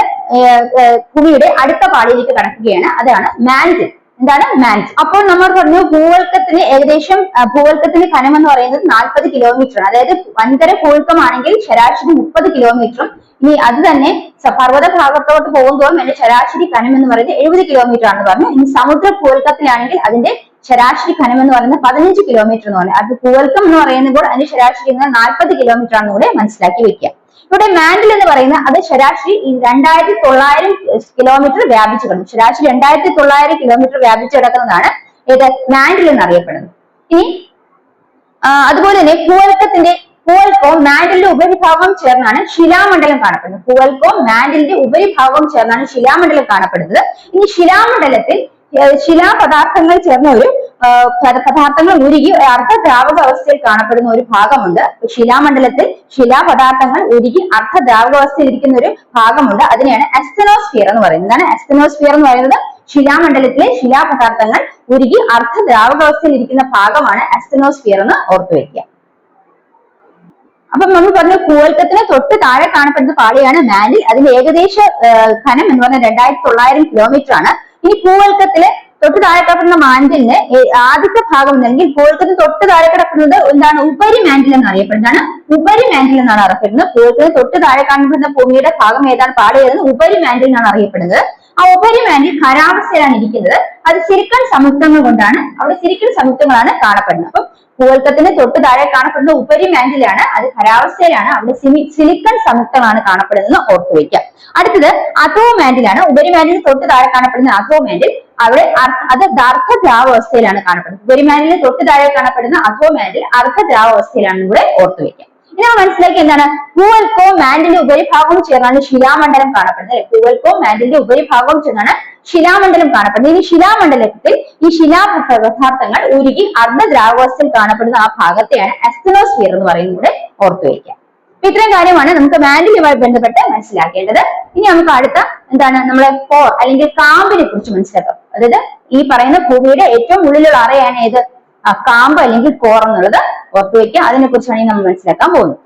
ഭൂമിയുടെ അടുത്ത പാളിയിലേക്ക് കടക്കുകയാണ്. അതാണ് മാന്റിൽ എന്താണ് മാൻസ് അപ്പോൾ നമ്മൾ പറഞ്ഞു ഭൂവൽക്കത്തിന് ഏകദേശം ഭൂവൽക്കത്തിന് കനം എന്ന് പറയുന്നത് നാൽപ്പത് കിലോമീറ്റർ ആണ്. അതായത് വൻകര ഭൂവൽക്കമാണെങ്കിൽ ശരാശരി മുപ്പത് കിലോമീറ്ററും ഇനി അത് തന്നെ പർവത ഭാഗത്തോട്ട് പോകുമ്പോഴും അതിന്റെ ശരാശരി കനം എന്ന് പറയുന്നത് എഴുപത് കിലോമീറ്റർ ആണെന്ന് പറഞ്ഞു. ഇനി സമുദ്ര ഭൂവൽക്കത്തിലാണെങ്കിൽ അതിന്റെ ശരാശരി കനം എന്ന് പറയുന്നത് പതിനഞ്ച് കിലോമീറ്റർ എന്ന് പറഞ്ഞു. അത് ഭൂവൽക്കം എന്ന് പറയുമ്പോൾ അതിന്റെ ശരാശരി നാൽപ്പത് കിലോമീറ്റർ ആണെന്ന് കൂടെ മനസ്സിലാക്കി വെക്കുക. ഇവിടെ മാൻഡിൽ എന്ന് പറയുന്നത് അത് ശരാശരി രണ്ടായിരത്തി തൊള്ളായിരം കിലോമീറ്റർ വ്യാപിച്ചു കിടക്കും ശരാശരി രണ്ടായിരത്തി തൊള്ളായിരം കിലോമീറ്റർ വ്യാപിച്ചു കിടക്കുന്നതാണ് ഏത് മാൻഡിൽ എന്നറിയപ്പെടുന്നത്. ഇനി അതുപോലെ തന്നെ ഭൂവൽക്കത്തിന്റെ ഭൂവൽക്കവും മാൻഡിലിന്റെ ഉപരിഭാഗവും ചേർന്നാണ് ശിലാമണ്ഡലം കാണപ്പെടുന്നത്. ഭൂവൽക്കവും മാൻഡിലിന്റെ ഉപരിഭാഗവും ചേർന്നാണ് ശിലാമണ്ഡലം കാണപ്പെടുന്നത്. ഇനി ശിലാമണ്ഡലത്തിൽ ശിലാപദാർത്ഥങ്ങൾ ചേർന്ന ഒരു പദാർത്ഥങ്ങൾ ഉരുകി ഒരു അർദ്ധദ്രാവക അവസ്ഥയിൽ കാണപ്പെടുന്ന ഒരു ഭാഗമുണ്ട്. ശിലാമണ്ഡലത്തിൽ ശിലാപദാർത്ഥങ്ങൾ ഉരുകി അർദ്ധദ്രാവക അവസ്ഥയിൽ ഇരിക്കുന്ന ഒരു ഭാഗമുണ്ട്. അതിനെയാണ് അസ്തനോസ്ഫിയർ എന്ന് പറയുന്നത്. എന്താണ് അസ്തനോസ്ഫിയർ എന്ന് പറയുന്നത്? ശിലാമണ്ഡലത്തിലെ ശിലാപദാർത്ഥങ്ങൾ ഉരുകി അർദ്ധദ്രാവകാവസ്ഥയിൽ ഇരിക്കുന്ന ഭാഗമാണ് അസ്തനോസ്ഫിയർ എന്ന് ഓർത്തു വെക്കുക. അപ്പം നമ്മൾ പറഞ്ഞു കൂവൽക്കത്തിന് തൊട്ട് താഴെ കാണപ്പെടുന്ന പാളിയാണ് മാലി. അതിന്റെ ഏകദേശ ഖനം എന്ന് പറഞ്ഞാൽ രണ്ടായിരത്തി തൊള്ളായിരം കിലോമീറ്റർ ആണ്. ഇനി ഭൂവൽക്കത്തിൽ തൊട്ട് താഴെ കിടക്കുന്ന മാൻഡിലിന് ആദ്യത്തെ ഭാഗം അല്ലെങ്കിൽ ഭൂവൽക്കത്തിന് തൊട്ട് താഴെ കിടക്കുന്നത് എന്താണ്? ഉപരി മാൻഡിൽ എന്ന് അറിയപ്പെടുന്നതാണ് ഉപരി മാൻഡിൽ എന്നാണ് അറിയപ്പെടുന്നത്. ഭൂവൽക്കത്തിന് തൊട്ട് താഴെ കാണപ്പെടുന്ന ഭൂമിയുടെ ഭാഗം ഏതാണ്? പാടുകയെന്ന് ഉപരി മാൻഡിൽ എന്നാണ് അറിയപ്പെടുന്നത്. ആ ഉപരി മാൻഡിൽ ഖരാവസ്ഥയിലാണ് ഇരിക്കുന്നത്. അത് സിലിക്കൺ സംയുക്തങ്ങൾ കൊണ്ടാണ് അവിടെ സിലിക്കൺ സംയുക്തങ്ങളാണ് കാണപ്പെടുന്നത്. അപ്പം ഭൂവൽക്കത്തിന് തൊട്ട് താഴെ കാണപ്പെടുന്ന ഉപരി മാൻഡിലാണ് അത് ഖരാവസ്ഥയിലാണ് അവിടെ സിലിക്കൺ സംയുക്തമാണ് കാണപ്പെടുന്നത് ഓർത്തു വയ്ക്കുക. അടുത്തത് അഥോ മാൻഡിലാണ് ഉപരി മാൻഡിന് തൊട്ട് താഴെ കാണപ്പെടുന്ന അഥോ മാൻഡിൽ അവിടെ അത് അർദ്ധ ദ്രാവസ്ഥയിലാണ് കാണപ്പെടുന്നത്. ഉപരി മാൻഡിന് തൊട്ട് താഴെ കാണപ്പെടുന്ന അഥോ മാൻഡിൽ അർദ്ധദ്രാവാവസ്ഥയിലാണ് കൂടെ ഓർത്തു വയ്ക്കുക. ഇനി മനസ്സിലാക്കി എന്താണ്? ഭൂവൽക്കവും മാൻഡിന്റെ ഉപരിഭാഗവും ചേർന്നാണ് ശിലാമണ്ഡലം കാണപ്പെടുന്നത്? ഭൂവൽക്കവും മാൻഡിന്റെ ഉപരിഭാഗവും ചേർന്നാണ് ശിലാമണ്ഡലം കാണപ്പെടുന്നത് ഇനി ശിലാമണ്ഡലത്തിൽ ഈ ശിലാ പദാർത്ഥങ്ങൾ ഉരുകി അർദ്ധദ്രാവാവസ്ഥയിൽ കാണപ്പെടുന്ന ആ ഭാഗത്തെയാണ് അസ്തനോസ്ഫിയർ എന്ന് പറയുന്നത് കൂടെ ഓർത്തു വെക്കുക. അപ്പൊ ഇത്രയും കാര്യമാണ് നമുക്ക് മാൻഡിലുമായി ബന്ധപ്പെട്ട് മനസ്സിലാക്കേണ്ടത്. ഇനി നമുക്ക് അടുത്ത എന്താണ് നമ്മളെ കോർ അല്ലെങ്കിൽ കാമ്പിനെ കുറിച്ച് മനസ്സിലാക്കാം. അതായത് ഈ പറയുന്ന ഭൂമിയുടെ ഏറ്റവും ഉള്ളിലുള്ള അറയാണ് ഏത്? ആ കാമ്പ് അല്ലെങ്കിൽ കോർ എന്നുള്ളത് ഓർത്തു വെക്കുക. അതിനെ കുറിച്ചാണ് നമ്മൾ മനസ്സിലാക്കാൻ പോകുന്നത്.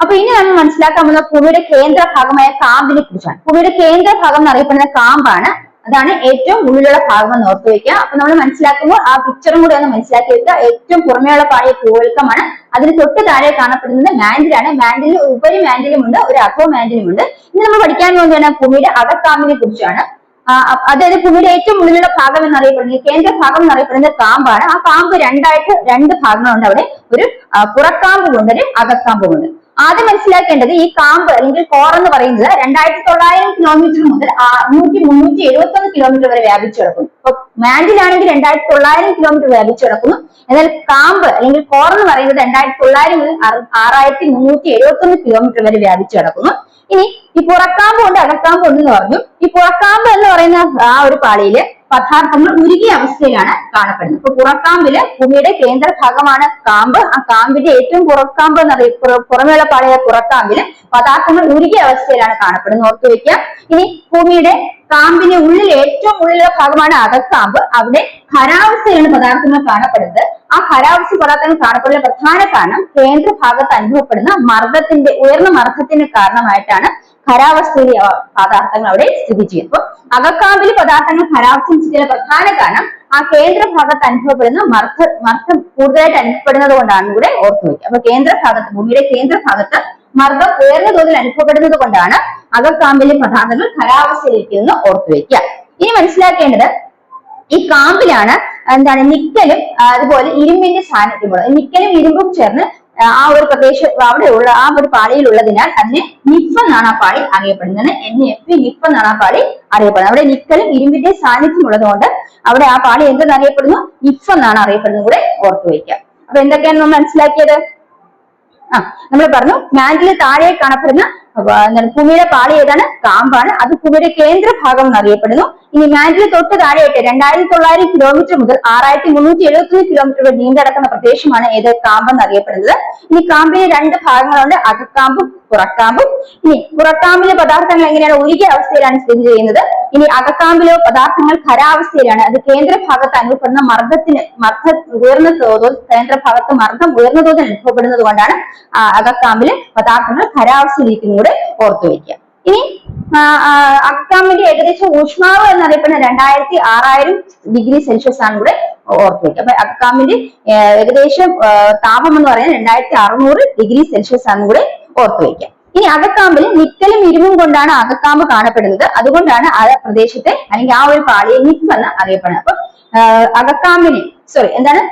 അപ്പൊ ഇനി നമ്മൾ മനസ്സിലാക്കാൻ പോകുന്ന ഭൂമിയുടെ കേന്ദ്ര ഭാഗമായ കാമ്പിനെ കുറിച്ചാണ്. ഭൂമിയുടെ കേന്ദ്ര ഭാഗം എന്നറിയപ്പെടുന്ന കാമ്പാണ് അതാണ് ഏറ്റവും ഉള്ളിലുള്ള ഭാഗം എന്ന് ഓർത്തു വെക്കുക. അപ്പൊ നമ്മൾ മനസ്സിലാക്കുമ്പോൾ ആ പിക്ചറും കൂടെ ഒന്ന് മനസ്സിലാക്കി വെക്കുക ഏറ്റവും പുറമെയുള്ള പാടിയ പൂവൽക്കമാണ് അതിന് തൊട്ട് താഴെ കാണപ്പെടുന്നത് മാൻഡിലാണ് മാൻഡിൽ ഉപരി മാൻഡിലും ഉണ്ട് ഒരു അകോ മാൻഡിലും ഉണ്ട്. ഇനി നമ്മൾ പഠിക്കാൻ പോകുന്നതാണ് ഭൂമിയുടെ അകക്കാമ്പിനെ കുറിച്ചാണ്. അതായത് ഭൂമിയുടെ ഏറ്റവും ഉള്ളിലുള്ള ഭാഗം എന്നറിയപ്പെടുന്നത് കേന്ദ്ര ഭാഗം എന്നറിയപ്പെടുന്നത് കാമ്പാണ്. ആ കാമ്പ് രണ്ടായിട്ട് രണ്ട് ഭാഗങ്ങളുണ്ട് അവിടെ. ഒരു പുറക്കാമ്പ് പുറക്കാമ്പുമുണ്ട് ഒരു അകക്കാമ്പുമുണ്ട് ആദ്യം മനസ്സിലാക്കേണ്ടത് ഈ കാമ്പ് അല്ലെങ്കിൽ കോർ എന്ന് പറയുന്നത് രണ്ടായിരത്തി തൊള്ളായിരം കിലോമീറ്റർ മുതൽ നൂറ്റി മുന്നൂറ്റി എഴുപത്തി ഒന്ന് കിലോമീറ്റർ വരെ വ്യാപിച്ചു കിടക്കുന്നു. ഇപ്പൊ മാൻഡിലാണെങ്കിൽ രണ്ടായിരത്തി തൊള്ളായിരം കിലോമീറ്റർ വ്യാപിച്ചു കിടക്കുന്നു. എന്നാൽ കാമ്പ് അല്ലെങ്കിൽ കോർ എന്ന് പറയുന്നത് രണ്ടായിരത്തി തൊള്ളായിരം മുതൽ ആറ് ആറായിരത്തി മുന്നൂറ്റി എഴുപത്തി ഒന്ന് കിലോമീറ്റർ വരെ വ്യാപിച്ചു കിടക്കുന്നു. ഇനി ഈ പുറക്കാമ്പ് ഉണ്ട് അകക്കാമ്പ് ഉണ്ട് എന്ന് പറഞ്ഞു. ഈ പുറക്കാമ്പ് എന്ന് പറയുന്ന ആ ഒരു പാളിയിൽ പദാർത്ഥങ്ങൾ ഉരുകിയ അവസ്ഥയിലാണ് കാണപ്പെടുന്നത്. ഇപ്പൊ പുറക്കാമ്പിൽ ഭൂമിയുടെ കേന്ദ്രഭാഗമാണ് കാമ്പ്. ആ കാമ്പിന്റെ ഏറ്റവും പുറക്കാമ്പ് എന്നറിയ പുറ- പുറമേയുള്ള പാളിയ പുറക്കാമ്പിൽ പദാർത്ഥങ്ങൾ ഉരുകിയ അവസ്ഥയിലാണ് കാണപ്പെടുന്നത്. ഓർത്തു വെക്കുക. ഇനി ഭൂമിയുടെ കാമ്പിന് ഉള്ളിൽ ഏറ്റവും ഉള്ളിലുള്ള ഭാഗമാണ് അകക്കാമ്പ്. അവിടെ ഖരാവസ്ഥയിലാണ് പദാർത്ഥങ്ങൾ കാണപ്പെടുന്നത്. ആ ഹരാവശ്യ പദാർത്ഥങ്ങൾ കാണപ്പെടുന്ന പ്രധാന കാരണം കേന്ദ്ര ഭാഗത്ത് അനുഭവപ്പെടുന്ന മർദ്ദത്തിന്റെ ഉയർന്ന മർദ്ദത്തിന് കാരണമായിട്ടാണ് ഖരാവസ്ഥയിലെ പദാർത്ഥങ്ങൾ അവിടെ സ്ഥിതി ചെയ്യുന്നത്. അപ്പൊ അകക്കാമ്പിലെ പദാർത്ഥങ്ങൾ ഖരാവസ്ഥയിൽ സ്ഥിതിയുടെ പ്രധാന കാരണം ആ കേന്ദ്ര ഭാഗത്ത് അനുഭവപ്പെടുന്ന മർദ്ദ മർദ്ദം കൂടുതലായിട്ട് അനുഭവപ്പെടുന്നത് കൊണ്ടാണ് കൂടെ ഓർത്തു വയ്ക്കുക. അപ്പൊ കേന്ദ്ര ഭാഗത്ത് ഭൂമിയുടെ കേന്ദ്ര ഭാഗത്ത് മർദ്ദം ഉയർന്ന തോതിൽ അനുഭവപ്പെടുന്നത് കൊണ്ടാണ് അകക്കാമ്പിലെ പദാർത്ഥങ്ങൾ ഖരാവസ്ഥയിലിരിക്കുന്നത് ഓർത്തു വയ്ക്കുക. ഇനി മനസ്സിലാക്കേണ്ടത് ഈ കാമ്പിലാണ് എന്താണ് നിക്കലും അതുപോലെ ഇരുമ്പിന്റെ സാന്നിധ്യമുള്ളത് നിക്കലും ഇരുമ്പും ചേർന്ന് ആ, ഒരു പ്രദേശം അവിടെയുള്ള ആ ഒരു പാളിയിൽ ഉള്ളതിനാൽ അതിനെ നിഫ് എന്നാണ് ആ പാളി അറിയപ്പെടുന്നത്. എൻ എഫ് നിഫ് എന്നാണ് ആ പാളി അറിയപ്പെടുന്നത്. അവിടെ നിക്കലും ഇരുമ്പിന്റെ സാന്നിധ്യം ഉള്ളതുകൊണ്ട് അവിടെ ആ പാളി എന്തെന്ന് അറിയപ്പെടുന്നു? നിഫ് എന്നാണ് അറിയപ്പെടുന്നത്. കൂടെ ഓർത്തു വയ്ക്കുക അപ്പൊ എന്തൊക്കെയാണ് നമ്മൾ മനസ്സിലാക്കിയത്? ആ നമ്മൾ പറഞ്ഞു മാൻഡിൽ താഴെ കാണപ്പെടുന്ന അപ്പൊ എന്താണ് ഭൂമിയുടെ പാളി ഏതാണ്? കാമ്പാണ്. അത് ഭൂമിയുടെ കേന്ദ്ര ഭാഗം എന്നറിയപ്പെടുന്നു. ഇനി മാൻഡിൽ തൊട്ട് താഴെയായിട്ട് രണ്ടായിരത്തി തൊള്ളായിരം കിലോമീറ്റർ മുതൽ ആറായിരത്തി മുന്നൂറ്റി എഴുപത്തി കിലോമീറ്റർ വരെ നീണ്ടടക്കുന്ന പ്രദേശമാണ് ഏത് കാമ്പ് എന്നറിയപ്പെടുന്നത്. ഇനി കാമ്പിന് രണ്ട് ഭാഗങ്ങളുണ്ട്. അകക്കാമ്പും പുറക്കാമ്പും. ഇനി പുറക്കാമ്പിലെ പദാർത്ഥങ്ങൾ എങ്ങനെയാണ്? ഉരുകിയ അവസ്ഥയിലാണ് സ്ഥിതി ചെയ്യുന്നത്. ഇനി അകക്കാമ്പിലെ പദാർത്ഥങ്ങൾ ഖരാവസ്ഥയിലാണ് അത് കേന്ദ്ര ഭാഗത്ത് അനുഭവപ്പെടുന്ന മർദ്ദത്തിന് മർദ്ദ ഉയർന്ന തോതിൽ കേന്ദ്ര ഭാഗത്ത് മർദ്ദം ഉയർന്ന തോതിൽ അനുഭവപ്പെടുന്നത് കൊണ്ടാണ് അകക്കാമ്പിലെ പദാർത്ഥങ്ങൾ ഖരാവസ്ഥയിലേക്കും കൂടെ ഓർത്തു വയ്ക്കുക. ഇനി അകക്കാമ്പിന്റെ ഏകദേശം ഊഷ്മാവ് എന്നറിയപ്പെടുന്ന രണ്ടായിരത്തി ആറായിരം ഡിഗ്രി സെൽഷ്യസ് ആണ് ഇവിടെ ഓർത്തു വയ്ക്കുക. അപ്പൊ അക്കാമ്പിന്റെ ഏകദേശം താപം എന്ന് പറയുന്നത് രണ്ടായിരത്തി അറുന്നൂറ് ഡിഗ്രി സെൽഷ്യസ് ആണ് കൂടെ ഓർത്തു വെക്കാം ഇനി അകക്കാമ്പിൽ നിക്കലും ഇരുമ്പും കൊണ്ടാണ് അകക്കാമ്പ് കാണപ്പെടുന്നത്. അതുകൊണ്ടാണ് ആ പ്രദേശത്തെ അല്ലെങ്കിൽ ആ ഒരു പാളിയെ നിഫ് എന്ന് അറിയപ്പെടുന്നത്. അപ്പൊ അകക്കാമ്പിനെ സോറി എന്താണ്?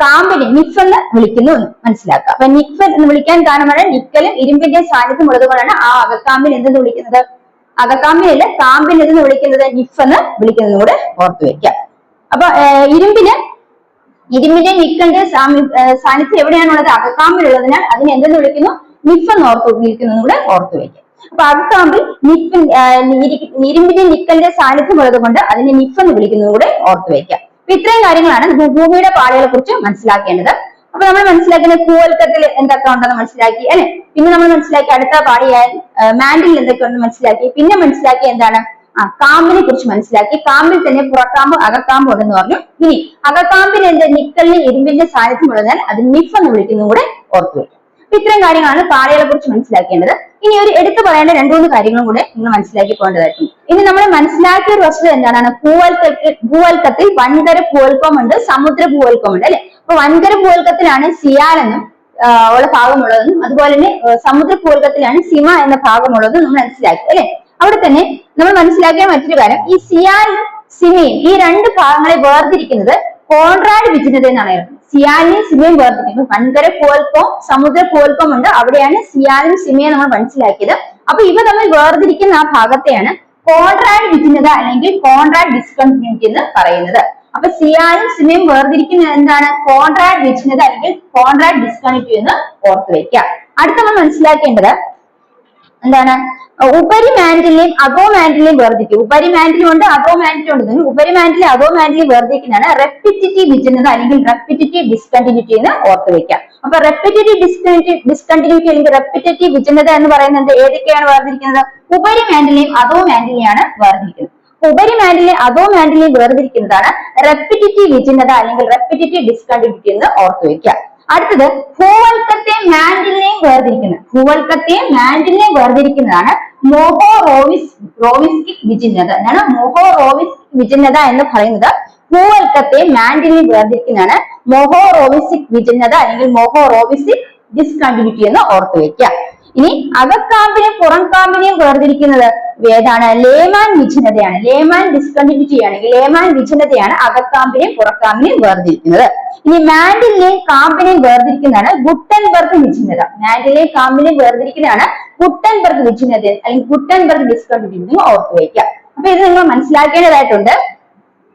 കാമ്പിനെ നിഫ് എന്ന് വിളിക്കുന്നു എന്ന് മനസ്സിലാക്കുക. അപ്പൊ നിഫ് എന്ന് വിളിക്കാൻ കാരണമാണ് നിക്കലും ഇരുമ്പിന്റെ സാന്നിധ്യം ഉള്ളതുകൊണ്ടാണ് ആ അകക്കാമ്പിന് എന്തെന്ന് വിളിക്കുന്നത്? അകക്കാമ്പിനല്ല കാമ്പിനെ എന്തെന്ന് വിളിക്കുന്നത്? നിഫ് എന്ന് വിളിക്കുന്നതും കൂടെ ഓർത്തു വെക്കുക അപ്പൊ ഇരുമ്പിന് ഇരുമ്പിന്റെ ആ, സാന്നിധ്യം എവിടെയാണുള്ളത്? അകക്കാമ്പിലുള്ളതിനാൽ അതിനെ എന്തെന്ന് വിളിക്കുന്നു? നിഫ് എന്ന് ഓർത്ത് വിളിക്കുന്നത് കൂടെ ഓർത്തു വെക്കുക അപ്പൊ അകക്കാമ്പിൽ നിഫ് നിരിമ്പിന്റെ നിക്കലിന്റെ സാന്നിധ്യം ഉള്ളത് കൊണ്ട് അതിനെ നിഫ് എന്ന് വിളിക്കുന്നത് കൂടെ ഓർത്തു വെക്കുക അപ്പൊ ഇത്രയും കാര്യങ്ങളാണ് ഭൂമിയുടെ പാളികളെ കുറിച്ച് മനസ്സിലാക്കേണ്ടത്. അപ്പൊ നമ്മൾ മനസ്സിലാക്കുന്ന കൂവൽക്കത്തിൽ എന്തൊക്കെ ഉണ്ടെന്ന് മനസ്സിലാക്കി അല്ലെ? പിന്നെ നമ്മൾ മനസ്സിലാക്കി അടുത്ത പാളിയായ മാൻഡിൽ എന്തൊക്കെ ഉണ്ടെന്ന് മനസ്സിലാക്കി പിന്നെ മനസ്സിലാക്കി എന്താണ്? ആ കാമ്പിനെ കുറിച്ച് മനസ്സിലാക്കി. കാമ്പിൽ തന്നെ പുറക്കാമ്പ് അകക്കാമ്പ് ഉണ്ടെന്ന് പറഞ്ഞു. ഇനി അകക്കാമ്പിന് എന്ത്? നിക്കലിന് ഇരുമ്പിന്റെ സാന്നിധ്യം ഉള്ളതിനാൽ അത് നിഫ് എന്ന് വിളിക്കുന്നതും കൂടെ ഓർത്തു ഇത്രയും കാര്യങ്ങളാണ് പാളികളെ കുറിച്ച് മനസ്സിലാക്കേണ്ടത്. ഇനി ഒരു എടുത്തു പറയേണ്ട രണ്ടു മൂന്ന് കാര്യങ്ങളും കൂടെ നിങ്ങൾ മനസ്സിലാക്കി പോകേണ്ടതായിരിക്കും. ഇനി നമ്മൾ മനസ്സിലാക്കിയ ഒരു വസ്തുത എന്താണ് ഭൂവൽക്കത്തിൽ ഭൂവൽക്കത്തിൽ വൻകര ഭൂവൽക്കമുണ്ട് സമുദ്ര ഭൂവൽക്കമുണ്ട് അല്ലെ? അപ്പൊ വൻകര ഭൂവൽക്കത്തിലാണ് സിയാൽ എന്നും ഉള്ള ഭാഗമുള്ളതെന്നും അതുപോലെ തന്നെ സമുദ്ര ഭൂവൽക്കത്തിലാണ് സിമ എന്ന ഭാഗമുള്ളതും നമ്മൾ മനസ്സിലാക്കി അല്ലെ? അവിടെ തന്നെ നമ്മൾ മനസ്സിലാക്കിയ മറ്റൊരു കാര്യം ഈ സിയാലും സിമയും ഈ രണ്ട് ഭാഗങ്ങളെ വേർതിരിക്കുന്നത് കോൺട്രാഡ് വിജിനത എന്നാണ് സിയാലിനെയും സിമയും വേർതിരിക്കുന്നത് വൻകര ഭൂവൽക്കവും സമുദ്ര ഭൂവൽക്കവും ഉണ്ട് അവിടെയാണ് സിയാലും സിമയും നമ്മൾ മനസ്സിലാക്കിയത്. അപ്പൊ ഇവ തമ്മിൽ വേർതിരിക്കുന്ന ആ ഭാഗത്തെയാണ് കോൺട്രാഡ് വിഭിന്നത അല്ലെങ്കിൽ കോൺട്രാഡ് ഡിസ്കണ്ടിന്യൂറ്റി എന്ന് പറയുന്നത്. അപ്പൊ സിയാലും സിമയും വേർതിരിക്കുന്ന എന്താണ്? കോൺട്രാഡ് വിഭിന്നത അല്ലെങ്കിൽ കോൺട്രാഡ് ഡിസ്കണ്ടിന്യൂറ്റി എന്ന് ഓർത്തു വെക്കുക അടുത്ത നമ്മൾ മനസ്സിലാക്കേണ്ടത് എന്താണ്? ഉപരി മാൻഡിലെയും അധോ മാൻഡിലെയും വേർതിരിക്കും. ഉപരി മാൻഡിലും ഉണ്ട് അധോ മാൻഡിലും ഉണ്ട്. ഉപരി മാൻഡിലെ അധോ മാൻഡിലെയും വേർതിരിക്കുന്നതാണ് റെപ്പിറ്റേറ്റീവ് വിചിന്നത അല്ലെങ്കിൽ റെപ്പിറ്റേറ്റീവ് ഡിസ്കണ്ടിന്യൂറ്റി എന്ന് ഓർത്ത് വെക്കാം അപ്പൊ റെപ്പിറ്റേറ്റീവ് ഡിസ്കണ്ടിന്യൂ ഡിസ്കണ്ടിന്യൂറ്റി അല്ലെങ്കിൽ റെപ്പിറ്റേറ്റീവ് വിചിന്നത എന്ന് പറയുന്നത് ഏതൊക്കെയാണ് വേർതിരിക്കുന്നത്? ഉപരി മാൻഡിലെയും അധോ മാൻഡിലെയാണ് വേർതിരിക്കുന്നത്. ഉപരി മാൻഡിലെ അധോ മാൻഡിലെയും വേർതിരിക്കുന്നതാണ് റെപ്പിറ്റേറ്റീവ് വിചിന്നത അല്ലെങ്കിൽ റെപ്പിറ്റേറ്റീവ് ഡിസ്കണ്ടിന്യൂറ്റി എന്ന് ഓർത്ത് വെക്കുക. അടുത്തത് ഭൂവൽക്കത്തെ മാൻഡിലിനെയും വേർതിരിക്കുന്നത്. ഭൂവൽക്കത്തെയും മാൻഡിലിനെയും വേർതിരിക്കുന്നതാണ് മോഹോ റോവിസ് റോവിസ്കിക് വിചിന്നത എന്നാണ് മോഹോ റോവിസ് വിചിന്നത എന്ന് പറയുന്നത് ഭൂവൽക്കത്തെ മാൻഡിലിനെയും വേർതിരിക്കുന്നതാണ് മോഹോ റോവിസിക് വിചിന്നത അല്ലെങ്കിൽ മോഹോ റോവിസിക് ഡിസ്കണ്ടിന്യൂറ്റി എന്ന് ഓർത്തു വെക്കുക ഇനി അകക്കാമ്പിനെയും പുറം കാമ്പിനെയും വേർതിരിക്കുന്നത് ഏതാണ്? ലേമാൻ വിഛിന്നതയാണ് ലേമാൻ ഡിസ്കണ്ടിന്യൂറ്റി ആണെങ്കിൽ ലേമാൻ വിഛിന്നതയാണ് അകക്കാമ്പിനെയും പുറക്കാമ്പിനെയും വേർതിരിക്കുന്നത്. ഇനി മാൻഡിലിനെയും കാമ്പിനെയും വേർതിരിക്കുന്നതാണ് ഗുട്ടൻബർഗ് വിഛിന്നത മാൻഡിലെയും കാമ്പിനെയും വേർതിരിക്കുന്നതാണ് ഗുട്ടൻബർഗ് വിഛിന്നത അല്ലെങ്കിൽ ഗുട്ടൻബർഗ് ഡിസ്കണ്ടിന്യൂറ്റി എന്ന് ഓർത്തു വയ്ക്കുക. അപ്പൊ ഇത് നിങ്ങൾ മനസ്സിലാക്കേണ്ടതായിട്ടുണ്ട്.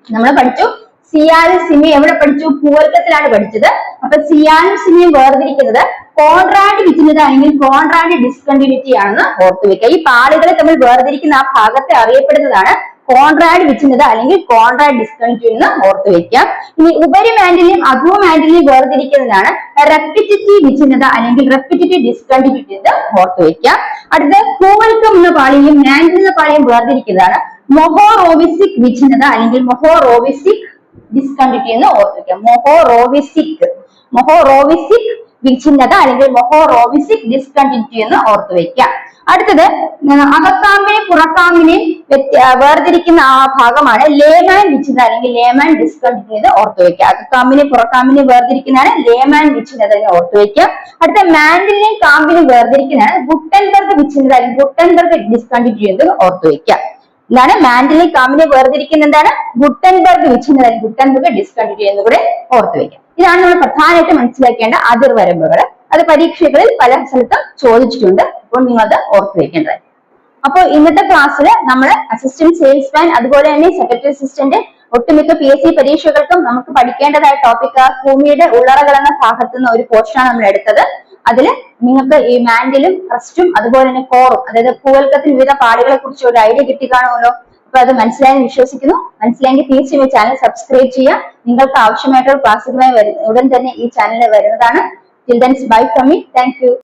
നമ്മൾ പഠിച്ചു. സിയാനും സിമിയും എവിടെ പഠിച്ചു? പൂവൽക്കത്തിലാണ് പഠിച്ചത്. അപ്പൊ സിയാനും സിമിയും വേർതിരിക്കുന്നത് കോൺട്രാക്ട് വിച്ഛിന്നത അല്ലെങ്കിൽ കോൺട്രാക്ട് ഡിസ്കണ്ടിന്യൂറ്റി ആണെന്ന് ഓർത്തു വെക്കുക. ഈ പാടുകളെ തമ്മിൽ വേർതിരിക്കുന്ന ആ ഭാഗത്തെ അറിയപ്പെടുന്നതാണ് കോൺട്രാക്ട് വിച്ഛിന്നത അല്ലെങ്കിൽ കോൺട്രാക്ട് ഡിസ്കണ്ടിന്യൂറ്റി എന്ന് ഓർത്തു വെക്കുക. ഇനി ഉപരി മാൻഡിനെയും അധോ മാൻഡിനെയും വേർതിരിക്കുന്നതാണ് റെപ്പിറ്റേറ്റീവ് വിച്ഛിന്നത അല്ലെങ്കിൽ റെപ്പിറ്റേറ്റീവ് ഡിസ്കണ്ടിന്യൂറ്റി എന്ന് ഓർത്തു വെക്കുക. അടുത്ത കൂവൽക്കം എന്ന പാളിയും മാൻഡിൽ എന്ന പാളിയും വേർതിരിക്കുന്നതാണ് മൊഹോറോവിസിക് വിച്ഛിന്നത അല്ലെങ്കിൽ മൊഹോറോവിസിക് ഡിസ്കണ്ടിന്യൂറ്റി എന്ന് ഓർത്തു വെക്കുക. മൊഹോറോവിസിക്. മൊഹോറോവിസിക് വിച്ഛിന്നത അല്ലെങ്കിൽ മൊഹോറോവിസിക് ഡിസ്കണ്ടിന്യൂറ്റി എന്ന് ഓർത്തു വെക്കുക അടുത്തത് പുറക്കാമ്പിനെയും വ്യത്യ- വേർതിരിക്കുന്ന ആ ഭാഗമാണ് ലേമാൻ വിച്ഛിന്നത അല്ലെങ്കിൽ ലേമാൻ ഡിസ്കണ്ടിന്യൂ എന്ന് ഓർത്തു വെക്കുക അകത്താമ്പിനെ പുറത്താമ്പിനെ വേർതിരിക്കുന്നതാണ് ലേമാൻ വിച്ഛിന്നത എന്ന് ഓർത്തു വെക്കുക അടുത്ത മാൻഡിലിനെയും കാമ്പിനെയും വേർതിരിക്കുന്നതാണ് ഗുട്ടൻബർഗ് വിച്ഛിന്നത അല്ലെങ്കിൽ ഗുട്ടൻബർഗ് ഡിസ്കണ്ടിന്യൂറ്റി എന്ന് ഓർത്തു വെക്കുക എന്താണ് മാൻഡിലെ കാമ്പിനെ വേർതിരിക്കുന്ന എന്താണ്? ഗുട്ടൻബർഗ് വിച്ഛിന്നത അല്ലെങ്കിൽ ഗുട്ടൻബർഗ് ഡിസ്കണ്ടിന്യൂ എന്ന് കൂടെ ഓർത്തു വെക്കാം ഇതാണ് നമ്മൾ പ്രധാനമായിട്ട് മനസ്സിലാക്കേണ്ട അതിർവരമ്പുകൾ അത് പരീക്ഷകളിൽ പല സ്ഥലത്തും ചോദിച്ചിട്ടുണ്ട്. അപ്പോൾ നിങ്ങൾ അത് വെക്കേണ്ടത് അപ്പോൾ ഇന്നത്തെ ക്ലാസ്സിൽ നമ്മൾ അസിസ്റ്റന്റ് സെയിൽസ്മാൻ അതുപോലെ തന്നെ സെക്രട്ടറി അസിസ്റ്റന്റ് ഒട്ടുമിക്ക പി എസ് സി പരീക്ഷകൾക്കും നമുക്ക് പഠിക്കേണ്ടതായ ടോപ്പിക് ഭൂമിയുടെ ഉള്ളറകൾ എന്ന ഭാഗത്തു നിന്ന് ഒരു പോർഷനാണ് നമ്മൾ എടുത്തത്. അതിൽ നിങ്ങൾക്ക് ഈ മാൻഡിലും ക്രസ്റ്റും അതുപോലെ തന്നെ കോറും അതായത് ഭൂവൽക്കത്തിന് വിവിധ പാടുകളെ കുറിച്ച് ഒരു ഐഡിയ കിട്ടി കാണുമല്ലോ? അപ്പൊ അത് മനസ്സിലായെന്ന് വിശ്വസിക്കുന്നു. മനസ്സിലായെങ്കിൽ തീർച്ചയായും ഈ ചാനൽ സബ്സ്ക്രൈബ് ചെയ്യുക. നിങ്ങൾക്ക് ആവശ്യമായിട്ടുള്ള ക്ലാസ്സുകളുമായി ഉടൻ തന്നെ ഈ ചാനലിൽ വരുന്നതാണ്. Children's bye from me thank